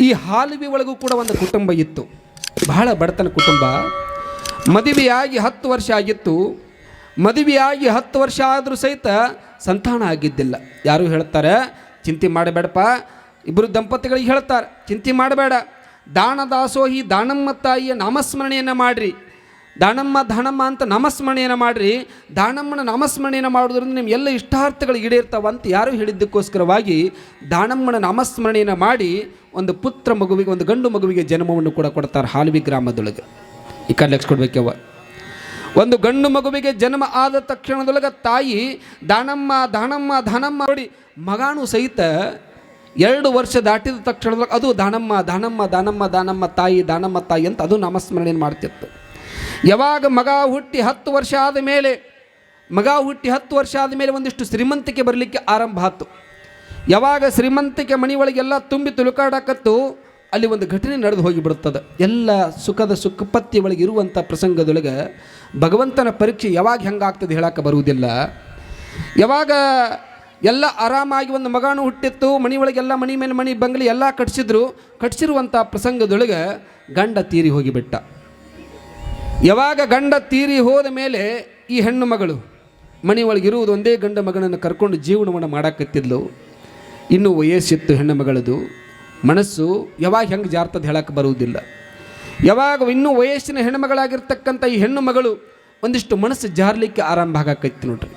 ಈ ಹಾಲುವಿ ಒಳಗೂ ಕೂಡ ಒಂದು ಕುಟುಂಬ ಇತ್ತು. ಬಹಳ ಬಡತನ ಕುಟುಂಬ. ಮದುವೆಯಾಗಿ ಹತ್ತು ವರ್ಷ ಆಗಿತ್ತು. ಮದುವೆಯಾಗಿ ಹತ್ತು ವರ್ಷ ಆದರೂ ಸಹಿತ ಸಂತಾನ ಆಗಿದ್ದಿಲ್ಲ. ಯಾರು ಹೇಳ್ತಾರೆ? ಚಿಂತೆ ಮಾಡಬೇಡಪ್ಪ. ಇಬ್ಬರು ದಂಪತಿಗಳಿಗೆ ಹೇಳ್ತಾರೆ. ಚಿಂತೆ ಮಾಡಬೇಡ. ದಾನ ದಾಸೋಹಿ ದಾನಮ್ಮ ತಾಯಿಯ ನಾಮಸ್ಮರಣೆಯನ್ನು ಮಾಡಿರಿ. ದಾನಮ್ಮ ದಾನಮ್ಮ ಅಂತ ನಮಸ್ಮರಣೆಯನ್ನು ಮಾಡಿರಿ. ದಾನಮ್ಮನ ನಮಸ್ಮರಣೆಯನ್ನು ಮಾಡೋದ್ರಿಂದ ನಿಮ್ಮ ಎಲ್ಲ ಇಷ್ಟಾರ್ಥಗಳು ಈಡೇರ್ತಾವ ಅಂತ ಯಾರು ಹೇಳಿದ್ದಕ್ಕೋಸ್ಕರವಾಗಿ ದಾನಮ್ಮನ ನಮಸ್ಮರಣೆಯನ್ನು ಮಾಡಿ ಒಂದು ಪುತ್ರ ಮಗುವಿಗೆ, ಒಂದು ಗಂಡು ಮಗುವಿಗೆ ಜನ್ಮವನ್ನು ಕೂಡ ಕೊಡ್ತಾರೆ ಹಾಲ್ವಿ ಗ್ರಾಮದೊಳಗೆ. ಈ ಕಡೆ ಲಕ್ಷ ಕೊಡ್ಬೇಕವ್ವ ಒಂದು ಗಂಡು ಮಗುವಿಗೆ ಜನ್ಮ ಆದ ತಕ್ಷಣದೊಳಗೆ ತಾಯಿ ದಾನಮ್ಮ ದಾನಮ್ಮ ದಾನಮ್ಮ ನೋಡಿ ಮಗಾನು ಸಹಿತ ಎರಡು ವರ್ಷ ದಾಟಿದ ತಕ್ಷಣದೊಳಗೆ ಅದು ದಾನಮ್ಮ ದಾನಮ್ಮ ದಾನಮ್ಮ ದಾನಮ್ಮ ತಾಯಿ ದಾನಮ್ಮ ತಾಯಿ ಅಂತ ಅದು ನಾಮಸ್ಮರಣೆ ಮಾಡ್ತಿತ್ತು. ಯಾವಾಗ ಮಗ ಹುಟ್ಟಿ ಹತ್ತು ವರ್ಷ ಆದ ಮೇಲೆ, ಮಗ ಹುಟ್ಟಿ ಹತ್ತು ವರ್ಷ ಆದ ಮೇಲೆ ಒಂದಿಷ್ಟು ಶ್ರೀಮಂತಿಕೆ ಬರಲಿಕ್ಕೆ ಆರಂಭ ಆಯ್ತು ಯಾವಾಗ ಶ್ರೀಮಂತಿಕೆ ಮನೆಯೊಳಗೆಲ್ಲ ತುಂಬಿ ತುಳುಕಾಡಕತ್ತು, ಅಲ್ಲಿ ಒಂದು ಘಟನೆ ನಡೆದು ಹೋಗಿಬಿಡುತ್ತದೆ. ಎಲ್ಲ ಸುಖದ ಸುಖಪತ್ತಿ ಒಳಗೆ ಇರುವಂಥ ಪ್ರಸಂಗದೊಳಗೆ ಭಗವಂತನ ಪರೀಕ್ಷೆ ಯಾವಾಗ ಹೆಂಗಾಗ್ತದೆ ಹೇಳಕ್ಕೆ ಬರುವುದಿಲ್ಲ. ಯಾವಾಗ ಎಲ್ಲ ಆರಾಮಾಗಿ ಒಂದು ಮಗಾನು ಹುಟ್ಟಿತ್ತು ಮನೆಯೊಳಗೆಲ್ಲ ಮನೆ ಮೇಲೆ ಮನೆ ಬಂಗಲಿ ಎಲ್ಲ ಕಟ್ಸಿದ್ರು, ಕಟ್ಸಿರುವಂಥ ಪ್ರಸಂಗದೊಳಗೆ ಗಂಡ ತೀರಿ ಹೋಗಿಬಿಟ್ಟ. ಯಾವಾಗ ಗಂಡ ತೀರಿ ಹೋದ ಮೇಲೆ ಈ ಹೆಣ್ಣು ಮಗಳು ಮನೆ ಮನೆಯೊಳಗಿರುವುದು ಒಂದೇ ಗಂಡ ಮಗನನ್ನು ಕರ್ಕೊಂಡು ಜೀವನವನ್ನು ಮಾಡಾಕತ್ತಿದ್ಲು. ಇನ್ನೂ ವಯಸ್ಸಿತ್ತು ಹೆಣ್ಣು ಮಗಳದು. ಮನಸ್ಸು ಯಾವಾಗ ಹೆಂಗೆ ಜಾರ್ತದೆ ಹೇಳಕ್ಕೆ ಬರುವುದಿಲ್ಲ. ಯಾವಾಗ ಇನ್ನೂ ವಯಸ್ಸಿನ ಹೆಣ್ಣುಮಗಳಾಗಿರ್ತಕ್ಕಂಥ ಈ ಹೆಣ್ಣು ಮಗಳು ಒಂದಿಷ್ಟು ಮನಸ್ಸು ಜಾರಲಿಕ್ಕೆ ಆರಂಭ ಆಗಾಕೈತಿ ನೋಡ್ರಿ.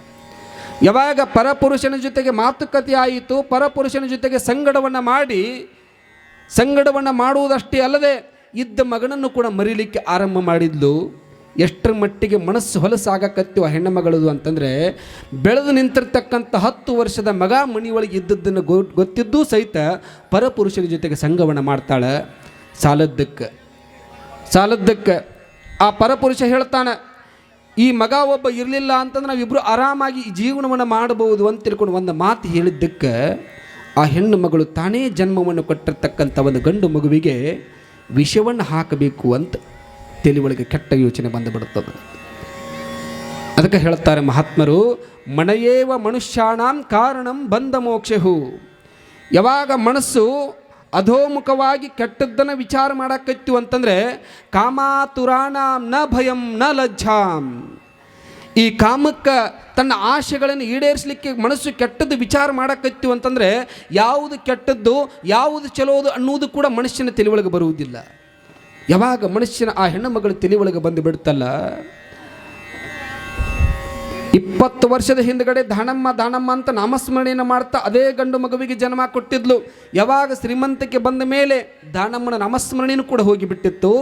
ಯಾವಾಗ ಪರಪುರುಷನ ಜೊತೆಗೆ ಮಾತುಕತೆ ಆಯಿತು, ಪರಪುರುಷನ ಜೊತೆಗೆ ಸಂಗಡವನ್ನು ಮಾಡಿ, ಸಂಗಡವನ್ನು ಮಾಡುವುದಷ್ಟೇ ಅಲ್ಲದೆ ಇದ್ದ ಮಗನನ್ನು ಕೂಡ ಮರಿಲಿಕ್ಕೆ ಆರಂಭ ಮಾಡಿದ್ಲು. ಎಷ್ಟರ ಮಟ್ಟಿಗೆ ಮನಸ್ಸು ಹೊಲಸಾಗಕತ್ತೀವ ಹೆಣ್ಣು ಮಗಳದು ಅಂತಂದರೆ, ಬೆಳೆದು ನಿಂತಿರ್ತಕ್ಕಂಥ ಹತ್ತು ವರ್ಷದ ಮಗ ಮಣಿಯೊಳಗೆ ಇದ್ದದ್ದನ್ನು ಗೊ, ಗೊತ್ತಿದ್ದೂ ಸಹಿತ ಪರಪುರುಷನ ಜೊತೆಗೆ ಸಂಗವನ್ನು ಮಾಡ್ತಾಳೆ. ಸಾಲದ್ದಕ್ಕೆ ಸಾಲದ್ದಕ್ಕೆ. ಆ ಪರಪುರುಷ ಹೇಳ್ತಾನೆ, ಈ ಮಗ ಒಬ್ಬ ಇರಲಿಲ್ಲ ಅಂತಂದ್ರೆ ನಾವಿಬ್ಬರು ಆರಾಮಾಗಿ ಜೀವನವನ್ನು ಮಾಡಬಹುದು ಅಂತ ತಿಳ್ಕೊಂಡು ಒಂದು ಮಾತು ಹೇಳಿದ್ದಕ್ಕೆ, ಆ ಹೆಣ್ಣು ಮಗಳು ತಾನೇ ಜನ್ಮವನ್ನು ಕೊಟ್ಟಿರ್ತಕ್ಕಂಥ ಒಂದು ಗಂಡು ಮಗುವಿಗೆ ವಿಷವನ್ನು ಹಾಕಬೇಕು ಅಂತ ತೆಲಿವಳಿಗೆ ಕೆಟ್ಟ ಯೋಚನೆ ಬಂದುಬಿಡುತ್ತದೆ ಅದಕ್ಕೆ ಹೇಳ್ತಾರೆ ಮಹಾತ್ಮರು, ಮಣಯೇವ ಮನುಷ್ಯಾಣಾಂ ಕಾರಣಂ ಬಂದ ಮೋಕ್ಷಹು. ಯಾವಾಗ ಮನಸ್ಸು ಅಧೋಮುಖವಾಗಿ ಕೆಟ್ಟದ್ದನ್ನು ವಿಚಾರ ಮಾಡಕ್ಕಿತ್ತು ಅಂತಂದರೆ, ಕಾಮಾತುರಾಣಾಂ ನ ಭಯಂ ನ ಲಜ್ಜಾಂ. ಈ ಕಾಮಕ್ಕೆ ತನ್ನ ಆಶೆಗಳನ್ನು ಈಡೇರಿಸಲಿಕ್ಕೆ ಮನಸ್ಸು ಕೆಟ್ಟದ್ದು ವಿಚಾರ ಮಾಡಕತ್ತಿವು ಅಂತಂದರೆ ಯಾವುದು ಕೆಟ್ಟದ್ದು, ಯಾವುದು ಚಲೋದು ಅನ್ನುವುದು ಕೂಡ ಮನುಷ್ಯನ ತಿಳಿವಳಿಗೆ ಬರುವುದಿಲ್ಲ. ಯಾವಾಗ ಮನುಷ್ಯನ ಆ ಹೆಣ್ಣು ಮಗಳು ತಿಳಿವಳಿಗೆ ಬಂದು ಬಿಡುತ್ತಲ್ಲ? ಇಪ್ಪತ್ತು ವರ್ಷದ ಹಿಂದ್ಗಡೆ ದಾನಮ್ಮ ದಾನಮ್ಮ ಅಂತ ನಾಮಸ್ಮರಣೆಯನ್ನು ಮಾಡ್ತಾ ಅದೇ ಗಂಡು ಮಗುವಿಗೆ ಜನ್ಮ ಕೊಟ್ಟಿದ್ಲು. ಯಾವಾಗ ಶ್ರೀಮಂತಕ್ಕೆ ಬಂದ ಮೇಲೆ ದಾನಮ್ಮನ ನಾಮಸ್ಮರಣೆಯೂ ಕೂಡ ಹೋಗಿಬಿಟ್ಟಿತ್ತು.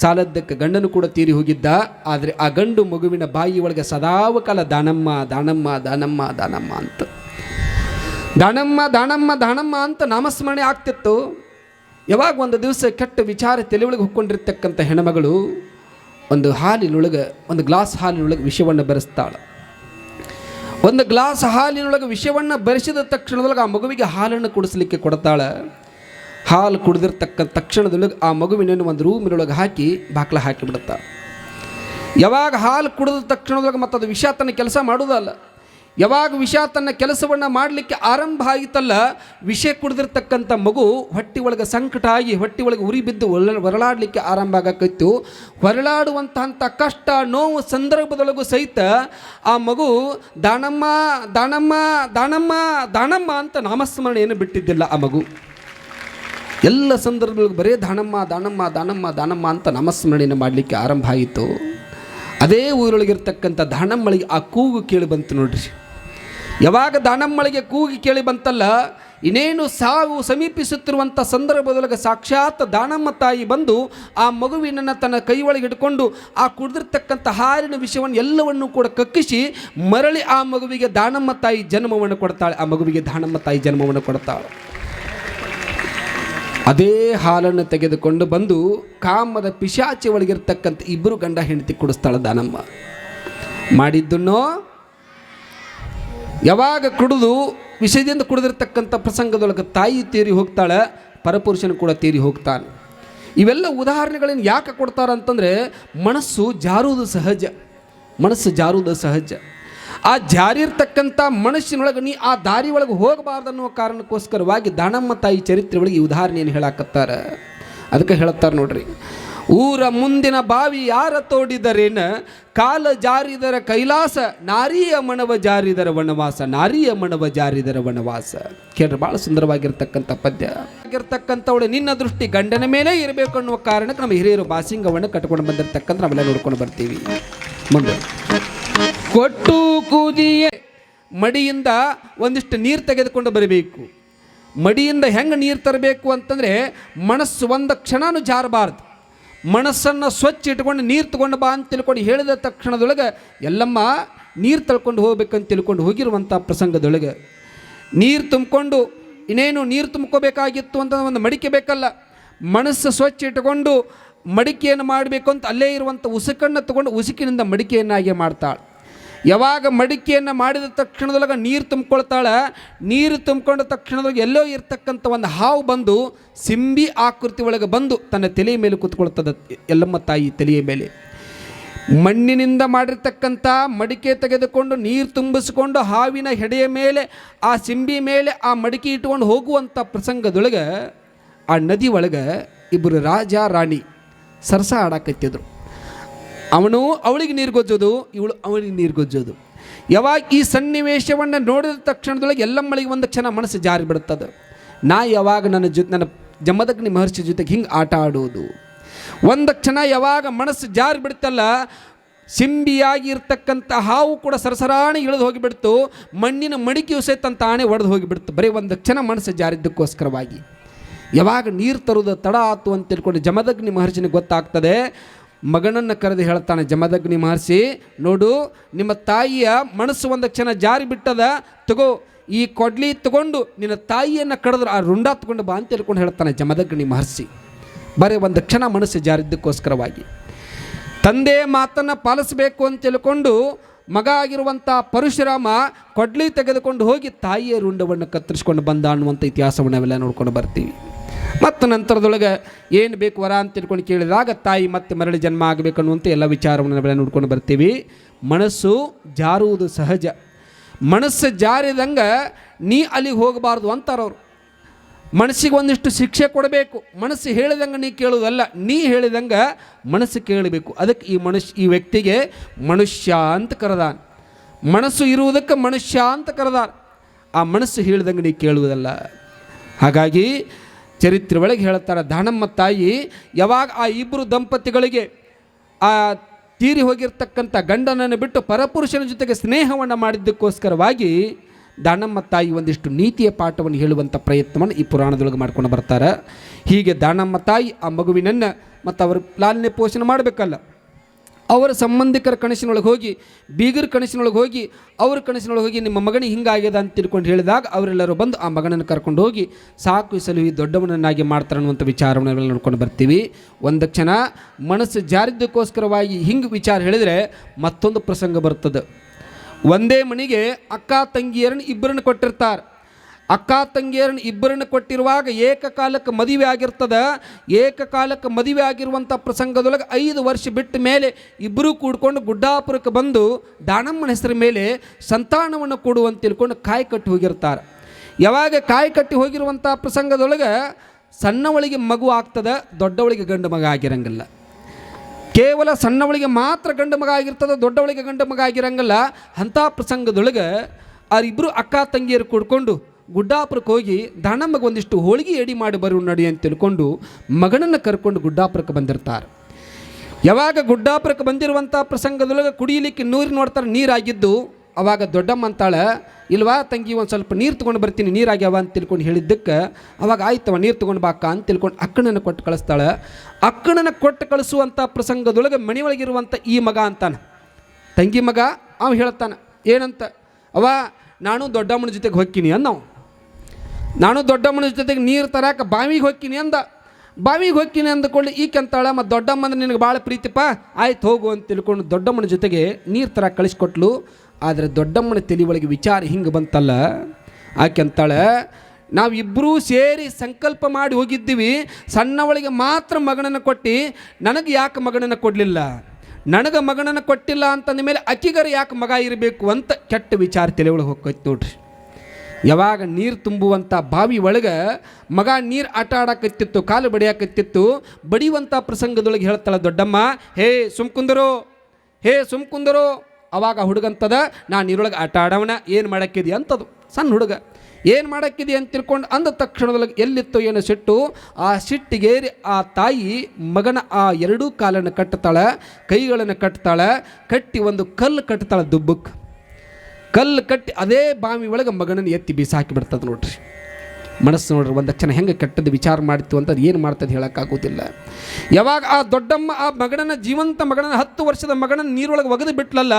ಸಾಲದ್ದಕ್ಕೆ ಗಂಡನು ಕೂಡ ತೀರಿ ಹೋಗಿದ್ದ. ಆದರೆ ಆ ಗಂಡು ಮಗುವಿನ ಬಾಯಿ ಒಳಗೆ ಸದಾವಕಾಲ ದಾನಮ್ಮ ದಾನಮ್ಮ ದಾನಮ್ಮ ದಾನಮ್ಮ ಅಂತ. ದಾನಮ್ಮ ದಾನಮ್ಮ ದಾನಮ್ಮ ಅಂತ ನಾಮಸ್ಮರಣೆ ಆಗ್ತಿತ್ತು. ಯಾವಾಗ ಒಂದು ದಿವಸ ಕೆಟ್ಟ ವಿಚಾರ ಹುಕ್ಕೊಂಡಿರ್ತಕ್ಕಂಥ ಹೊಕ್ಕೊಂಡಿರ್ತಕ್ಕಂಥ ಹೆಣ್ಮಗಳು ಒಂದು ಹಾಲಿನೊಳಗೆ, ಒಂದು ಗ್ಲಾಸ್ ಹಾಲಿನೊಳಗೆ ವಿಷವನ್ನು ಬೆರೆಸ್ತಾಳೆ. ಒಂದು ಗ್ಲಾಸ್ ಹಾಲಿನೊಳಗೆ ವಿಷವನ್ನು ಬೆರೆಸಿದ ತಕ್ಷಣದೊಳಗೆ ಆ ಮಗುವಿಗೆ ಹಾಲನ್ನು ಕುಡಿಸ್ಲಿಕ್ಕೆ ಕೊಡ್ತಾಳೆ. ಹಾಲು ಕುಡಿದಿರ್ತಕ್ಕ ತಕ್ಷಣದೊಳಗೆ ಆ ಮಗುವಿನನ್ನು ಒಂದು ರೂಮಿನೊಳಗೆ ಹಾಕಿ ಬಾಕ್ಲ ಹಾಕಿಬಿಡುತ್ತ ಯಾವಾಗ ಹಾಲು ಕುಡಿದ ತಕ್ಷಣದೊಳಗೆ ಮತ್ತದು ವಿಷ ತನ್ನ ಕೆಲಸ ಮಾಡೋದಲ್ಲ ಯಾವಾಗ ವಿಷ ತನ್ನ ಕೆಲಸವನ್ನು ಮಾಡಲಿಕ್ಕೆ ಆರಂಭ ಆಯಿತಲ್ಲ, ವಿಷ ಕುಡಿದಿರ್ತಕ್ಕಂಥ ಮಗು ಹೊಟ್ಟೆ ಒಳಗೆ ಸಂಕಟ ಆಗಿ ಹೊಟ್ಟೆ ಒಳಗೆ ಉರಿ ಬಿದ್ದು ಹೊರಳಾಡಲಿಕ್ಕೆ ಆರಂಭ ಆಗಕ್ಕಿತ್ತು ಹೊರಳಾಡುವಂತಹ ಕಷ್ಟ, ನೋವು ಸಂದರ್ಭದೊಳಗೂ ಸಹಿತ ಆ ಮಗು ದಾನಮ್ಮ ದಾನಮ್ಮ ದಾನಮ್ಮ ದಾನಮ್ಮ ಅಂತ ನಾಮಸ್ಮರಣೆಯನ್ನು ಬಿಟ್ಟಿದ್ದಿಲ್ಲ ಆ ಮಗು. ಎಲ್ಲ ಸಂದರ್ಭದೊಳಗೆ ಬರೀ ದಾನಮ್ಮ ದಾನಮ್ಮ ದಾನಮ್ಮ ದಾನಮ್ಮ ಅಂತ ನಾಮಸ್ಮರಣೆಯನ್ನು ಮಾಡಲಿಕ್ಕೆ ಆರಂಭ ಆಯಿತು ಅದೇ ಊರೊಳಗಿರ್ತಕ್ಕಂಥ ದಾನಮ್ಮಳಿಗೆ ಆ ಕೂಗು ಕೇಳಿ ಬಂತು ನೋಡ್ರಿ. ಯಾವಾಗ ದಾನಮ್ಮಳಿಗೆ ಕೂಗಿ ಕೇಳಿ ಬಂತಲ್ಲ, ಇನ್ನೇನು ಸಾವು ಸಮೀಪಿಸುತ್ತಿರುವಂಥ ಸಂದರ್ಭದೊಳಗೆ ಸಾಕ್ಷಾತ್ ದಾನಮ್ಮ ತಾಯಿ ಬಂದು ಆ ಮಗುವಿನನ್ನು ತನ್ನ ಕೈ ಒಳಗೆ ಹಿಡ್ಕೊಂಡು ಆ ಕುಡಿದಿರ್ತಕ್ಕಂಥ ಹಾರಿನ ವಿಷಯವನ್ನು ಎಲ್ಲವನ್ನು ಕೂಡ ಕಕ್ಕಿಸಿ ಮರಳಿ ಆ ಮಗುವಿಗೆ ದಾನಮ್ಮ ತಾಯಿ ಜನ್ಮವನ್ನು ಕೊಡ್ತಾಳೆ. ಆ ಮಗುವಿಗೆ ದಾನಮ್ಮ ತಾಯಿ ಜನ್ಮವನ್ನು ಕೊಡ್ತಾಳೆ. ಅದೇ ಹಾಲನ್ನು ತೆಗೆದುಕೊಂಡು ಬಂದು ಕಾಮದ ಪಿಶಾಚಿ ಒಳಗಿರ್ತಕ್ಕಂಥ ಇಬ್ಬರು ಗಂಡ ಹೆಂಡತಿ ಕುಡಿಸ್ತಾಳೆ ದಾನಮ್ಮ ಮಾಡಿದ್ದನ್ನು ಯಾವಾಗ ಕುಡಿದು ವಿಷಯದಿಂದ ಕುಡಿದಿರ್ತಕ್ಕಂಥ ಪ್ರಸಂಗದೊಳಗೆ ತಾಯಿ ತೀರಿ ಹೋಗ್ತಾಳೆ, ಪರಪುರುಷನು ಕೂಡ ತೀರಿ ಹೋಗ್ತಾನೆ. ಇವೆಲ್ಲ ಉದಾಹರಣೆಗಳನ್ನು ಯಾಕೆ ಕೊಡ್ತಾರೆ ಅಂತಂದರೆ ಮನಸ್ಸು ಜಾರುವುದು ಸಹಜ. ಮನಸ್ಸು ಜಾರುವುದು ಸಹಜ. ಆ ಜಾರಿ ಇರ್ತಕ್ಕಂಥ ಮನಸ್ಸಿನೊಳಗೆ ನೀ ಆ ದಾರಿ ಒಳಗೆ ಹೋಗಬಾರ್ದು ಅನ್ನೋ ಕಾರಣಕ್ಕೋಸ್ಕರವಾಗಿ ದಾನಮ್ಮ ತಾಯಿ ಚರಿತ್ರೆ ಒಳಗೆ ಈ ಉದಾಹರಣೆಯನ್ನು ಹೇಳಾಕತ್ತಾರ. ಅದಕ್ಕೆ ಹೇಳ್ತಾರೆ ನೋಡ್ರಿ, ಊರ ಮುಂದಿನ ಬಾವಿ ಯಾರ ತೋಡಿದರೇನ? ಕಾಲ ಜಾರಿದರ ಕೈಲಾಸ, ನಾರಿಯ ಮಣವ ಜಾರಿದರ ವನವಾಸ, ನಾರಿಯ ಮಣವ ಜಾರಿದರ ವನವಾಸ. ಕೇಳ್ರಿ, ಭಾಳ ಸುಂದರವಾಗಿರ್ತಕ್ಕಂಥ ಪದ್ಯ. ಆಗಿರ್ತಕ್ಕಂಥವಳು ನಿನ್ನ ದೃಷ್ಟಿ ಗಂಡನ ಮೇಲೆ ಇರಬೇಕು ಅನ್ನುವ ಕಾರಣಕ್ಕೆ ನಮ್ಮ ಹಿರಿಯರು ಬಾಸಿಂಗವನ್ನು ಕಟ್ಕೊಂಡು ಬಂದಿರತಕ್ಕಂಥ ನಾವೆಲ್ಲ ನೋಡ್ಕೊಂಡು ಬರ್ತೀವಿ. ಮುಂದೆ ಕೊಟ್ಟು ಕೂದಿಯೇ ಮಡಿಯಿಂದ ಒಂದಿಷ್ಟು ನೀರು ತೆಗೆದುಕೊಂಡು ಬರಬೇಕು. ಮಡಿಯಿಂದ ಹೆಂಗೆ ನೀರು ತರಬೇಕು ಅಂತಂದರೆ ಮನಸ್ಸು ಒಂದು ಕ್ಷಣನೂ ಜಾರಬಾರ್ದು. ಮನಸ್ಸನ್ನು ಸ್ವಚ್ಛ ಇಟ್ಕೊಂಡು ನೀರು ತಗೊಂಡು ಬಾ ಅಂತ ತಿಳ್ಕೊಂಡು ಹೇಳಿದ ತಕ್ಷಣದೊಳಗೆ ಎಲ್ಲಮ್ಮ ನೀರು ತಳ್ಕೊಂಡು ಹೋಗ್ಬೇಕಂತ ತಿಳ್ಕೊಂಡು ಹೋಗಿರುವಂಥ ಪ್ರಸಂಗದೊಳಗೆ ನೀರು ತುಂಬಿಕೊಂಡು ಇನ್ನೇನು ನೀರು ತುಂಬ್ಕೋಬೇಕಾಗಿತ್ತು ಅಂತ ಒಂದು ಮಡಿಕೆ ಬೇಕಲ್ಲ. ಮನಸ್ಸು ಸ್ವಚ್ಛ ಇಟ್ಕೊಂಡು ಮಡಿಕೆಯನ್ನು ಮಾಡಬೇಕು ಅಂತ ಅಲ್ಲೇ ಇರುವಂಥ ಉಸುಕನ್ನು ತಗೊಂಡು ಉಸುಕಿನಿಂದ ಮಡಿಕೆಯನ್ನಾಗಿ ಮಾಡ್ತಾಳೆ. ಯಾವಾಗ ಮಡಿಕೆಯನ್ನು ಮಾಡಿದ ತಕ್ಷಣದೊಳಗೆ ನೀರು ತುಂಬ್ಕೊಳ್ತಾಳೆ, ನೀರು ತುಂಬಿಕೊಂಡ ತಕ್ಷಣದೊಳಗೆ ಎಲ್ಲೋ ಇರ್ತಕ್ಕಂಥ ಒಂದು ಹಾವು ಬಂದು ಸಿಂಬಿ ಆಕೃತಿ ಒಳಗೆ ಬಂದು ತನ್ನ ತಲೆಯ ಮೇಲೆ ಕೂತ್ಕೊಳ್ತದ ಎಲ್ಲಮ್ಮ ತಾಯಿ ತಲೆಯ ಮೇಲೆ. ಮಣ್ಣಿನಿಂದ ಮಾಡಿರ್ತಕ್ಕಂಥ ಮಡಿಕೆ ತೆಗೆದುಕೊಂಡು ನೀರು ತುಂಬಿಸಿಕೊಂಡು ಹಾವಿನ ಹೆಡೆಯ ಮೇಲೆ, ಆ ಸಿಂಬಿ ಮೇಲೆ ಆ ಮಡಿಕೆ ಇಟ್ಕೊಂಡು ಹೋಗುವಂಥ ಪ್ರಸಂಗದೊಳಗೆ ಆ ನದಿ ಒಳಗೆ ಇಬ್ಬರು ರಾಜ ರಾಣಿ ಸರಸ ಆಡಾಕತ್ತಿದ್ರು. ಅವನು ಅವಳಿಗೆ ನೀರು ಗೊಜ್ಜೋದು, ಇವಳು ಅವಳಿಗೆ ನೀರು ಗೊಜ್ಜೋದು. ಯಾವಾಗ ಈ ಸನ್ನಿವೇಶವನ್ನು ನೋಡಿದ ತಕ್ಷಣದೊಳಗೆ ಎಲ್ಲಮ್ಮಳಿಗೆ ಒಂದು ಕ್ಷಣ ಮನಸ್ಸು ಜಾರಿ ಬಿಡುತ್ತದೆ. ನಾ ಯಾವಾಗ ನನ್ನ ಜೊತೆ ನನ್ನ ಜಮದಗ್ನಿ ಮಹರ್ಷಿ ಜೊತೆಗೆ ಹಿಂಗೆ ಆಟ ಆಡೋದು? ಒಂದು ಕ್ಷಣ ಯಾವಾಗ ಮನಸ್ಸು ಜಾರಿ ಬಿಡುತ್ತಲ್ಲ ಸಿಂಬಿಯಾಗಿ ಇರ್ತಕ್ಕಂಥ ಹಾವು ಕೂಡ ಸರಸರಾಣಿ ಇಳಿದು ಹೋಗಿಬಿಡ್ತು, ಮಣ್ಣಿನ ಮಡಿಕೆಯು ಸಹಿತ ತಾನೇ ಒಡೆದು ಹೋಗಿಬಿಡ್ತು. ಬರೀ ಒಂದು ಕ್ಷಣ ಮನಸ್ಸು ಜಾರಿದ್ದಕ್ಕೋಸ್ಕರವಾಗಿ. ಯಾವಾಗ ನೀರು ತರುವುದು ತಡ ಆತು ಅಂತ ತಿಳ್ಕೊಂಡು ಜಮದಗ್ನಿ ಮಹರ್ಷಿನಿಗೆ ಗೊತ್ತಾಗ್ತದೆ ಮಗನನ್ನು ಕರೆದು ಹೇಳ್ತಾನೆ, ಜಮದಗ್ನಿ ಮಹರ್ಷಿ ನೋಡು, ನಿಮ್ಮ ತಾಯಿಯ ಮನಸ್ಸು ಒಂದು ಕ್ಷಣ ಜಾರಿ ಬಿಟ್ಟದ, ತಗೋ, ಈ ಕೊಡ್ಲಿ ತಗೊಂಡು ನಿನ್ನ ತಾಯಿಯನ್ನು ಕಡಿದ್ರೆ ಆ ರುಂಡ ತಗೊಂಡು ಬಾ ಅಂತ ಹೇಳ್ಕೊಂಡು ಹೇಳ್ತಾನೆ, ಜಮದಗ್ನಿ ಮಹರ್ಷಿ ಬರೀ ಒಂದು ಕ್ಷಣ ಮನಸ್ಸು ಜಾರಿದ್ದಕ್ಕೋಸ್ಕರವಾಗಿ. ತಂದೆ ಮಾತನ್ನು ಪಾಲಿಸಬೇಕು ಅಂತ ತಿಳ್ಕೊಂಡು ಮಗ ಆಗಿರುವಂಥ ಪರಶುರಾಮ ಕೊಡ್ಲಿ ತೆಗೆದುಕೊಂಡು ಹೋಗಿ ತಾಯಿಯ ರುಂಡವನ್ನು ಕತ್ತರಿಸ್ಕೊಂಡು ಬಂದ ಅನ್ನುವಂಥ ಇತಿಹಾಸವನ್ನು ನಾವೆಲ್ಲ ನೋಡ್ಕೊಂಡು ಬರ್ತೀವಿ. ಮತ್ತು ನಂತರದೊಳಗೆ ಏನು ಬೇಕು ವರ ಅಂತ ತಿಳ್ಕೊಂಡು ಕೇಳಿದಾಗ ತಾಯಿ ಮತ್ತೆ ಮರಳಿ ಜನ್ಮ ಆಗಬೇಕು ಅನ್ನುವಂಥ ಎಲ್ಲ ವಿಚಾರವನ್ನು ನೋಡ್ಕೊಂಡು ಬರ್ತೀವಿ. ಮನಸ್ಸು ಜಾರುವುದು ಸಹಜ. ಮನಸ್ಸು ಜಾರಿದಂಗೆ ನೀ ಅಲ್ಲಿಗೆ ಹೋಗಬಾರ್ದು ಅಂತಾರವ್ರು ಮನಸ್ಸಿಗೆ ಒಂದಿಷ್ಟು ಶಿಕ್ಷೆ ಕೊಡಬೇಕು. ಮನಸ್ಸು ಹೇಳಿದಂಗೆ ನೀ ಕೇಳೋದಲ್ಲ, ನೀ ಹೇಳಿದಂಗೆ ಮನಸ್ಸು ಕೇಳಬೇಕು. ಅದಕ್ಕೆ ಈ ಮನುಷ್ಯ, ಈ ವ್ಯಕ್ತಿಗೆ ಮನುಷ್ಯ ಅಂತ ಕರೆದಾನ. ಮನಸ್ಸು ಇರುವುದಕ್ಕೆ ಮನುಷ್ಯ ಅಂತ ಕರೆದಾನೆ. ಆ ಮನಸ್ಸು ಹೇಳಿದಂಗೆ ನೀ ಕೇಳುವುದಲ್ಲ. ಹಾಗಾಗಿ ಚರಿತ್ರೆ ಒಳಗೆ ಹೇಳ್ತಾರೆ. ದಾನಮ್ಮ ತಾಯಿ, ಯಾವಾಗ ಆ ಇಬ್ಬರು ದಂಪತಿಗಳಿಗೆ ಆ ತೀರಿ ಹೋಗಿರ್ತಕ್ಕಂಥ ಗಂಡನನ್ನು ಬಿಟ್ಟು ಪರಪುರುಷನ ಜೊತೆಗೆ ಸ್ನೇಹವನ್ನು ಮಾಡಿದ್ದಕ್ಕೋಸ್ಕರವಾಗಿ ದಾನಮ್ಮ ತಾಯಿ ಒಂದಿಷ್ಟು ನೀತಿಯ ಪಾಠವನ್ನು ಹೇಳುವಂಥ ಪ್ರಯತ್ನವನ್ನು ಈ ಪುರಾಣದೊಳಗೆ ಮಾಡ್ಕೊಂಡು ಬರ್ತಾರೆ. ಹೀಗೆ ದಾನಮ್ಮ ತಾಯಿ ಆ ಮಗುವಿನನ್ನು ಮತ್ತು ಅವರು ಲಾಲನೆ ಪೋಷಣೆ ಮಾಡಬೇಕಲ್ಲ. ಅವರ ಸಂಬಂಧಿಕರ ಕನಸಿನೊಳಗೆ ಹೋಗಿ, ಬೀಗರ ಕನಸಿನೊಳಗೆ ಹೋಗಿ, ಅವ್ರ ಕನಸಿನೊಳಗೆ ಹೋಗಿ ನಿಮ್ಮ ಮಗನಿಗೆ ಹಿಂಗಾಗ್ಯದ ಅಂತ ತಿಳ್ಕೊಂಡು ಹೇಳಿದಾಗ ಅವರೆಲ್ಲರೂ ಬಂದು ಆ ಮಗನನ್ನು ಕರ್ಕೊಂಡು ಹೋಗಿ ಸಾಕು ಸಲುವಿ ದೊಡ್ಡವನನ್ನಾಗಿ ಮಾಡ್ತಾರೆ ಅನ್ನುವಂಥ ವಿಚಾರವನ್ನೆಲ್ಲ ನೋಡ್ಕೊಂಡು ಬರ್ತೀವಿ. ಒಂದು ಕ್ಷಣ ಮನಸ್ಸು ಜಾರಿದ್ದಕ್ಕೋಸ್ಕರವಾಗಿ ಹಿಂಗೆ ವಿಚಾರ ಹೇಳಿದರೆ ಮತ್ತೊಂದು ಪ್ರಸಂಗ ಬರ್ತದೆ. ಒಂದೇ ಮನೆಗೆ ಅಕ್ಕ, ತಂಗಿಯರನ್ನು ಇಬ್ಬರನ್ನು ಕೊಟ್ಟಿರ್ತಾರೆ. ಅಕ್ಕ ತಂಗಿಯರನ್ನು ಇಬ್ಬರನ್ನು ಕೊಟ್ಟಿರುವಾಗ ಏಕಕಾಲಕ್ಕೆ ಮದುವೆ ಆಗಿರ್ತದ. ಏಕಕಾಲಕ್ಕೆ ಮದುವೆ ಆಗಿರುವಂಥ ಪ್ರಸಂಗದೊಳಗೆ ಐದು ವರ್ಷ ಬಿಟ್ಟ ಮೇಲೆ ಇಬ್ಬರೂ ಕೂಡ್ಕೊಂಡು ಗುಡ್ಡಾಪುರಕ್ಕೆ ಬಂದು ದಾನಮ್ಮನ ಹೆಸರ ಮೇಲೆ ಸಂತಾನವನ್ನು ಕೊಡುವಂತ ತಿಳ್ಕೊಂಡು ಕಾಯಿ ಕಟ್ಟಿ ಹೋಗಿರ್ತಾರೆ. ಯಾವಾಗ ಕಾಯಿ ಕಟ್ಟಿ ಹೋಗಿರುವಂಥ ಪ್ರಸಂಗದೊಳಗೆ ಸಣ್ಣವಳಿಗೆ ಮಗು ಆಗ್ತದ, ದೊಡ್ಡವಳಿಗೆ ಗಂಡು ಮಗ ಆಗಿರಂಗಿಲ್ಲ. ಕೇವಲ ಸಣ್ಣವಳಿಗೆ ಮಾತ್ರ ಗಂಡು ಮಗ ಆಗಿರ್ತದೆ, ದೊಡ್ಡವಳಿಗೆ ಗಂಡು ಮಗ ಆಗಿರಂಗಿಲ್ಲ. ಅಂಥ ಪ್ರಸಂಗದೊಳಗೆ ಅವರಿಬ್ಬರು ಅಕ್ಕ ತಂಗಿಯರು ಕೂಡ್ಕೊಂಡು ಗುಡ್ಡಾಪುರಕ್ಕೆ ಹೋಗಿ ದಾಣಮ್ಮಗೆ ಒಂದಿಷ್ಟು ಹೋಳಿಗೆ ಎಡಿ ಮಾಡಿ ಬರು ನಡಿ ಅಂತ ತಿಳ್ಕೊಂಡು ಮಗನನ್ನು ಕರ್ಕೊಂಡು ಗುಡ್ಡಾಪುರಕ್ಕೆ ಬಂದಿರ್ತಾರೆ. ಯಾವಾಗ ಗುಡ್ಡಾಪುರಕ್ಕೆ ಬಂದಿರುವಂಥ ಪ್ರಸಂಗದೊಳಗೆ ಕುಡಿಯಲಿಕ್ಕೆ ನೀರು ನೋಡ್ತಾರೆ, ನೀರಾಗಿದ್ದು, ಅವಾಗ ದೊಡ್ಡಮ್ಮ ಅಂತಾಳೆ, ಇಲ್ವಾ ತಂಗಿ ಒಂದು ಸ್ವಲ್ಪ ನೀರು ತೊಗೊಂಡು ಬರ್ತೀನಿ, ನೀರಾಗ್ಯಾವ ಅಂತ ತಿಳ್ಕೊಂಡು ಹೇಳಿದ್ದಕ್ಕೆ, ಅವಾಗ ಆಯ್ತವ ನೀರು ತೊಗೊಂಡು ಬಾಕ ಅಂತ ತಿಳ್ಕೊಂಡು ಅಕ್ಕನನ್ನು ಕೊಟ್ಟು ಕಳಿಸ್ತಾಳೆ. ಅಕ್ಕನನ್ನು ಕೊಟ್ಟು ಕಳಿಸುವಂಥ ಪ್ರಸಂಗದೊಳಗೆ ಮನೆಯೊಳಗಿರುವಂಥ ಈ ಮಗ ಅಂತಾನೆ. ತಂಗಿ ಮಗ, ಅವ ಹೇಳ್ತಾನೆ, ಏನಂತ ಅವ ನಾನು ದೊಡ್ಡಮ್ಮನ ಜೊತೆಗೆ ಹೊಕ್ಕಿನಿ ಅನ್ನವು ನಾನು ದೊಡ್ಡಮ್ಮನ ಜೊತೆಗೆ ನೀರು ತರಕ್ಕೆ ಬಾವಿಗೆ ಹೊಕ್ಕಿನಿ ಅಂದ. ಬಾವಿಗೆ ಹೊಕ್ಕಿನಿ ಅಂದ್ಕೊಂಡು ಈಕೆ ಅಂತಾಳ ಮತ್ತು ದೊಡ್ಡಮ್ಮ ನಿನಗೆ ಭಾಳ ಪ್ರೀತಿಪ್ಪ, ಆಯ್ತು ಹೋಗು ಅಂತ ತಿಳ್ಕೊಂಡು ದೊಡ್ಡಮ್ಮನ ಜೊತೆಗೆ ನೀರು ತರ ಕಳಿಸ್ಕೊಟ್ಲು. ಆದರೆ ದೊಡ್ಡಮ್ಮನ ತಲೆ ಒಳಗೆ ವಿಚಾರ ಹಿಂಗೆ ಬಂತಲ್ಲ. ಆಕೆ ಅಂತಾಳೆ ನಾವಿಬ್ಬರೂ ಸೇರಿ ಸಂಕಲ್ಪ ಮಾಡಿ ಹೋಗಿದ್ದೀವಿ. ಸಣ್ಣವಳಿಗೆ ಮಾತ್ರ ಮಗನನ್ನು ಕೊಟ್ಟು, ನನಗೆ ಯಾಕೆ ಮಗನನ್ನು ಕೊಡಲಿಲ್ಲ? ನನಗೆ ಮಗನನ್ನು ಕೊಟ್ಟಿಲ್ಲ ಅಂತಂದ ಮೇಲೆ ಅಕ್ಕಿಗರ ಯಾಕೆ ಮಗ ಇರಬೇಕು? ಅಂತ ಕೆಟ್ಟ ವಿಚಾರ ತಲೆ ಒಳಗೆ ಹೋಗ್ತೈತೆ ನೋಡ್ರಿ. ಯಾವಾಗ ನೀರು ತುಂಬುವಂಥ ಬಾವಿ ಒಳಗೆ ಮಗ ನೀರು ಆಟ ಆಡಕತ್ತಿತ್ತು, ಕಾಲು ಬಡಿಯಾಕತ್ತಿತ್ತು ಬಡಿಯುವಂಥ ಪ್ರಸಂಗದೊಳಗೆ ಹೇಳ್ತಾಳೆ, ದೊಡ್ಡಮ್ಮ, ಹೇ ಸುಮ್ಕುಂದರು ಹೇ ಸುಮ್ಕುಂದರು, ಅವಾಗ ಹುಡುಗಂತದ, ನಾ ನೀರೊಳಗೆ ಆಟ ಆಡವನ ಏನು ಮಾಡೋಕ್ಕಿದೆ ಅಂತದು, ಸಣ್ಣ ಹುಡುಗ. ಏನು ಮಾಡೋಕ್ಕಿದೆ ಅಂತ ತಿಳ್ಕೊಂಡು ಅಂದ ತಕ್ಷಣದೊಳಗೆ ಎಲ್ಲಿತ್ತು ಏನು ಸಿಟ್ಟು, ಆ ಸಿಟ್ಟಿಗೇರಿ ಆ ತಾಯಿ ಮಗನ ಆ ಎರಡೂ ಕಾಲನ್ನು ಕಟ್ತಾಳೆ, ಕೈಗಳನ್ನು ಕಟ್ತಾಳೆ, ಕಟ್ಟಿ ಒಂದು ಕಲ್ಲು ಕಟ್ತಾಳೆ ದುಬ್ಬಕ್ಕೆ ಕಲ್ಲು ಕಟ್ಟಿ ಅದೇ ಬಾವಿ ಒಳಗೆ ಮಗನನ್ನು ಎತ್ತಿ ಬೀಸಾಕಿ ಬಿಡ್ತದೆ ನೋಡ್ರಿ. ಮನಸ್ಸು ನೋಡ್ರಿ, ಒಂದು ಕ್ಷಣ ಹೆಂಗೆ ಕೆಟ್ಟದ್ದು ವಿಚಾರ ಮಾಡಿತ್ತು ಅಂತ ಅದು ಏನು ಮಾಡ್ತದೆ ಹೇಳೋಕ್ಕಾಗೋದಿಲ್ಲ ಯಾವಾಗ ಆ ದೊಡ್ಡಮ್ಮ, ಆ ಮಗನನ್ನು, ಜೀವಂತ ಮಗನನ್ನು, ಹತ್ತು ವರ್ಷದ ಮಗನನ್ನು ನೀರೊಳಗೆ ಒಗೆದು ಬಿಟ್ಲಲ್ಲ,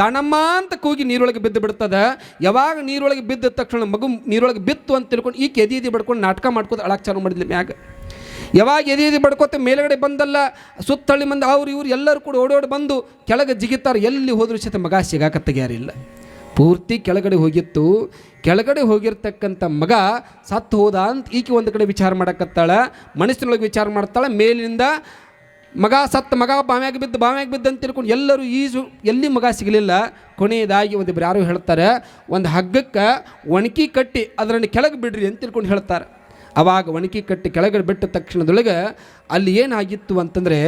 ದಾನಮ್ಮ ಅಂತ ಕೂಗಿ ನೀರೊಳಗೆ ಬಿದ್ದು ಬಿಡ್ತದೆ. ಯಾವಾಗ ನೀರೊಳಗೆ ಬಿದ್ದ ತಕ್ಷಣ ಮಗು ನೀರೊಳಗೆ ಬಿತ್ತು ಅಂತ ತಿಳ್ಕೊಂಡು ಈಕೆ ಎದಿ ಎದಿ ಬಡ್ಕೊಂಡು ನಾಟಕ ಮಾಡ್ಕೊಂಡು ಅಳಕ್ಕೆ ಚಾಲು ಮಾಡಿದ್ಲಿ ಮ್ಯಾಗ. ಯಾವಾಗ ಎದೆ ಎದಿ ಬಡ್ಕೋತ ಮೇಲುಗಡೆ ಬಂದಲ್ಲ, ಸುತ್ತಳ್ಳಿ ಮಂದಿ ಅವ್ರು ಇವ್ರು ಎಲ್ಲರೂ ಕೂಡ ಓಡೋಡಿ ಬಂದು ಕೆಳಗೆ ಜಿಗಿತಾರೆ, ಎಲ್ಲಿ ಹೋದ್ರೂ ಸಹಿತ ಮಗ ಸಿಗಾಕತ್ತಾಗ್ಯಾರಿಲ್ಲ ಪೂರ್ತಿ ಕೆಳಗಡೆ ಹೋಗಿತ್ತು. ಕೆಳಗಡೆ ಹೋಗಿರ್ತಕ್ಕಂಥ ಮಗ ಸತ್ತು ಹೋದ ಅಂತ ಈಕೆ ಒಂದು ಕಡೆ ವಿಚಾರ ಮಾಡಕತ್ತಾಳೆ. ಮನಸ್ಸಿನೊಳಗೆ ವಿಚಾರ ಮಾಡ್ತಾಳೆ. ಮೇಲಿನಿಂದ ಮಗ ಸತ್ತ ಮಗ ಬಾವ್ಯಾಗ ಬಿದ್ದು ಬಾವ್ಯಾಗ ಬಿದ್ದು ಅಂತ ತಿಳ್ಕೊಂಡು ಎಲ್ಲರೂ ಈಜು ಎಲ್ಲಿ ಮಗ ಸಿಗಲಿಲ್ಲ. ಕೊನೆಯದಾಗಿ ಒಂದು ಯಾರು ಹೇಳ್ತಾರೆ, ಒಂದು ಹಗ್ಗಕ್ಕೆ ಒಣಕಿ ಕಟ್ಟಿ, ಅದರಲ್ಲಿ ಕೆಳಗೆ ಬಿಡ್ರಿ ಅಂತ ತಿಳ್ಕೊಂಡು ಹೇಳ್ತಾರೆ. ಅವಾಗ ಒಣಕಿ ಕಟ್ಟಿ ಕೆಳಗಡೆ ಬಿಟ್ಟ ತಕ್ಷಣದೊಳಗೆ ಅಲ್ಲಿ ಏನಾಗಿತ್ತು ಅಂತಂದರೆ,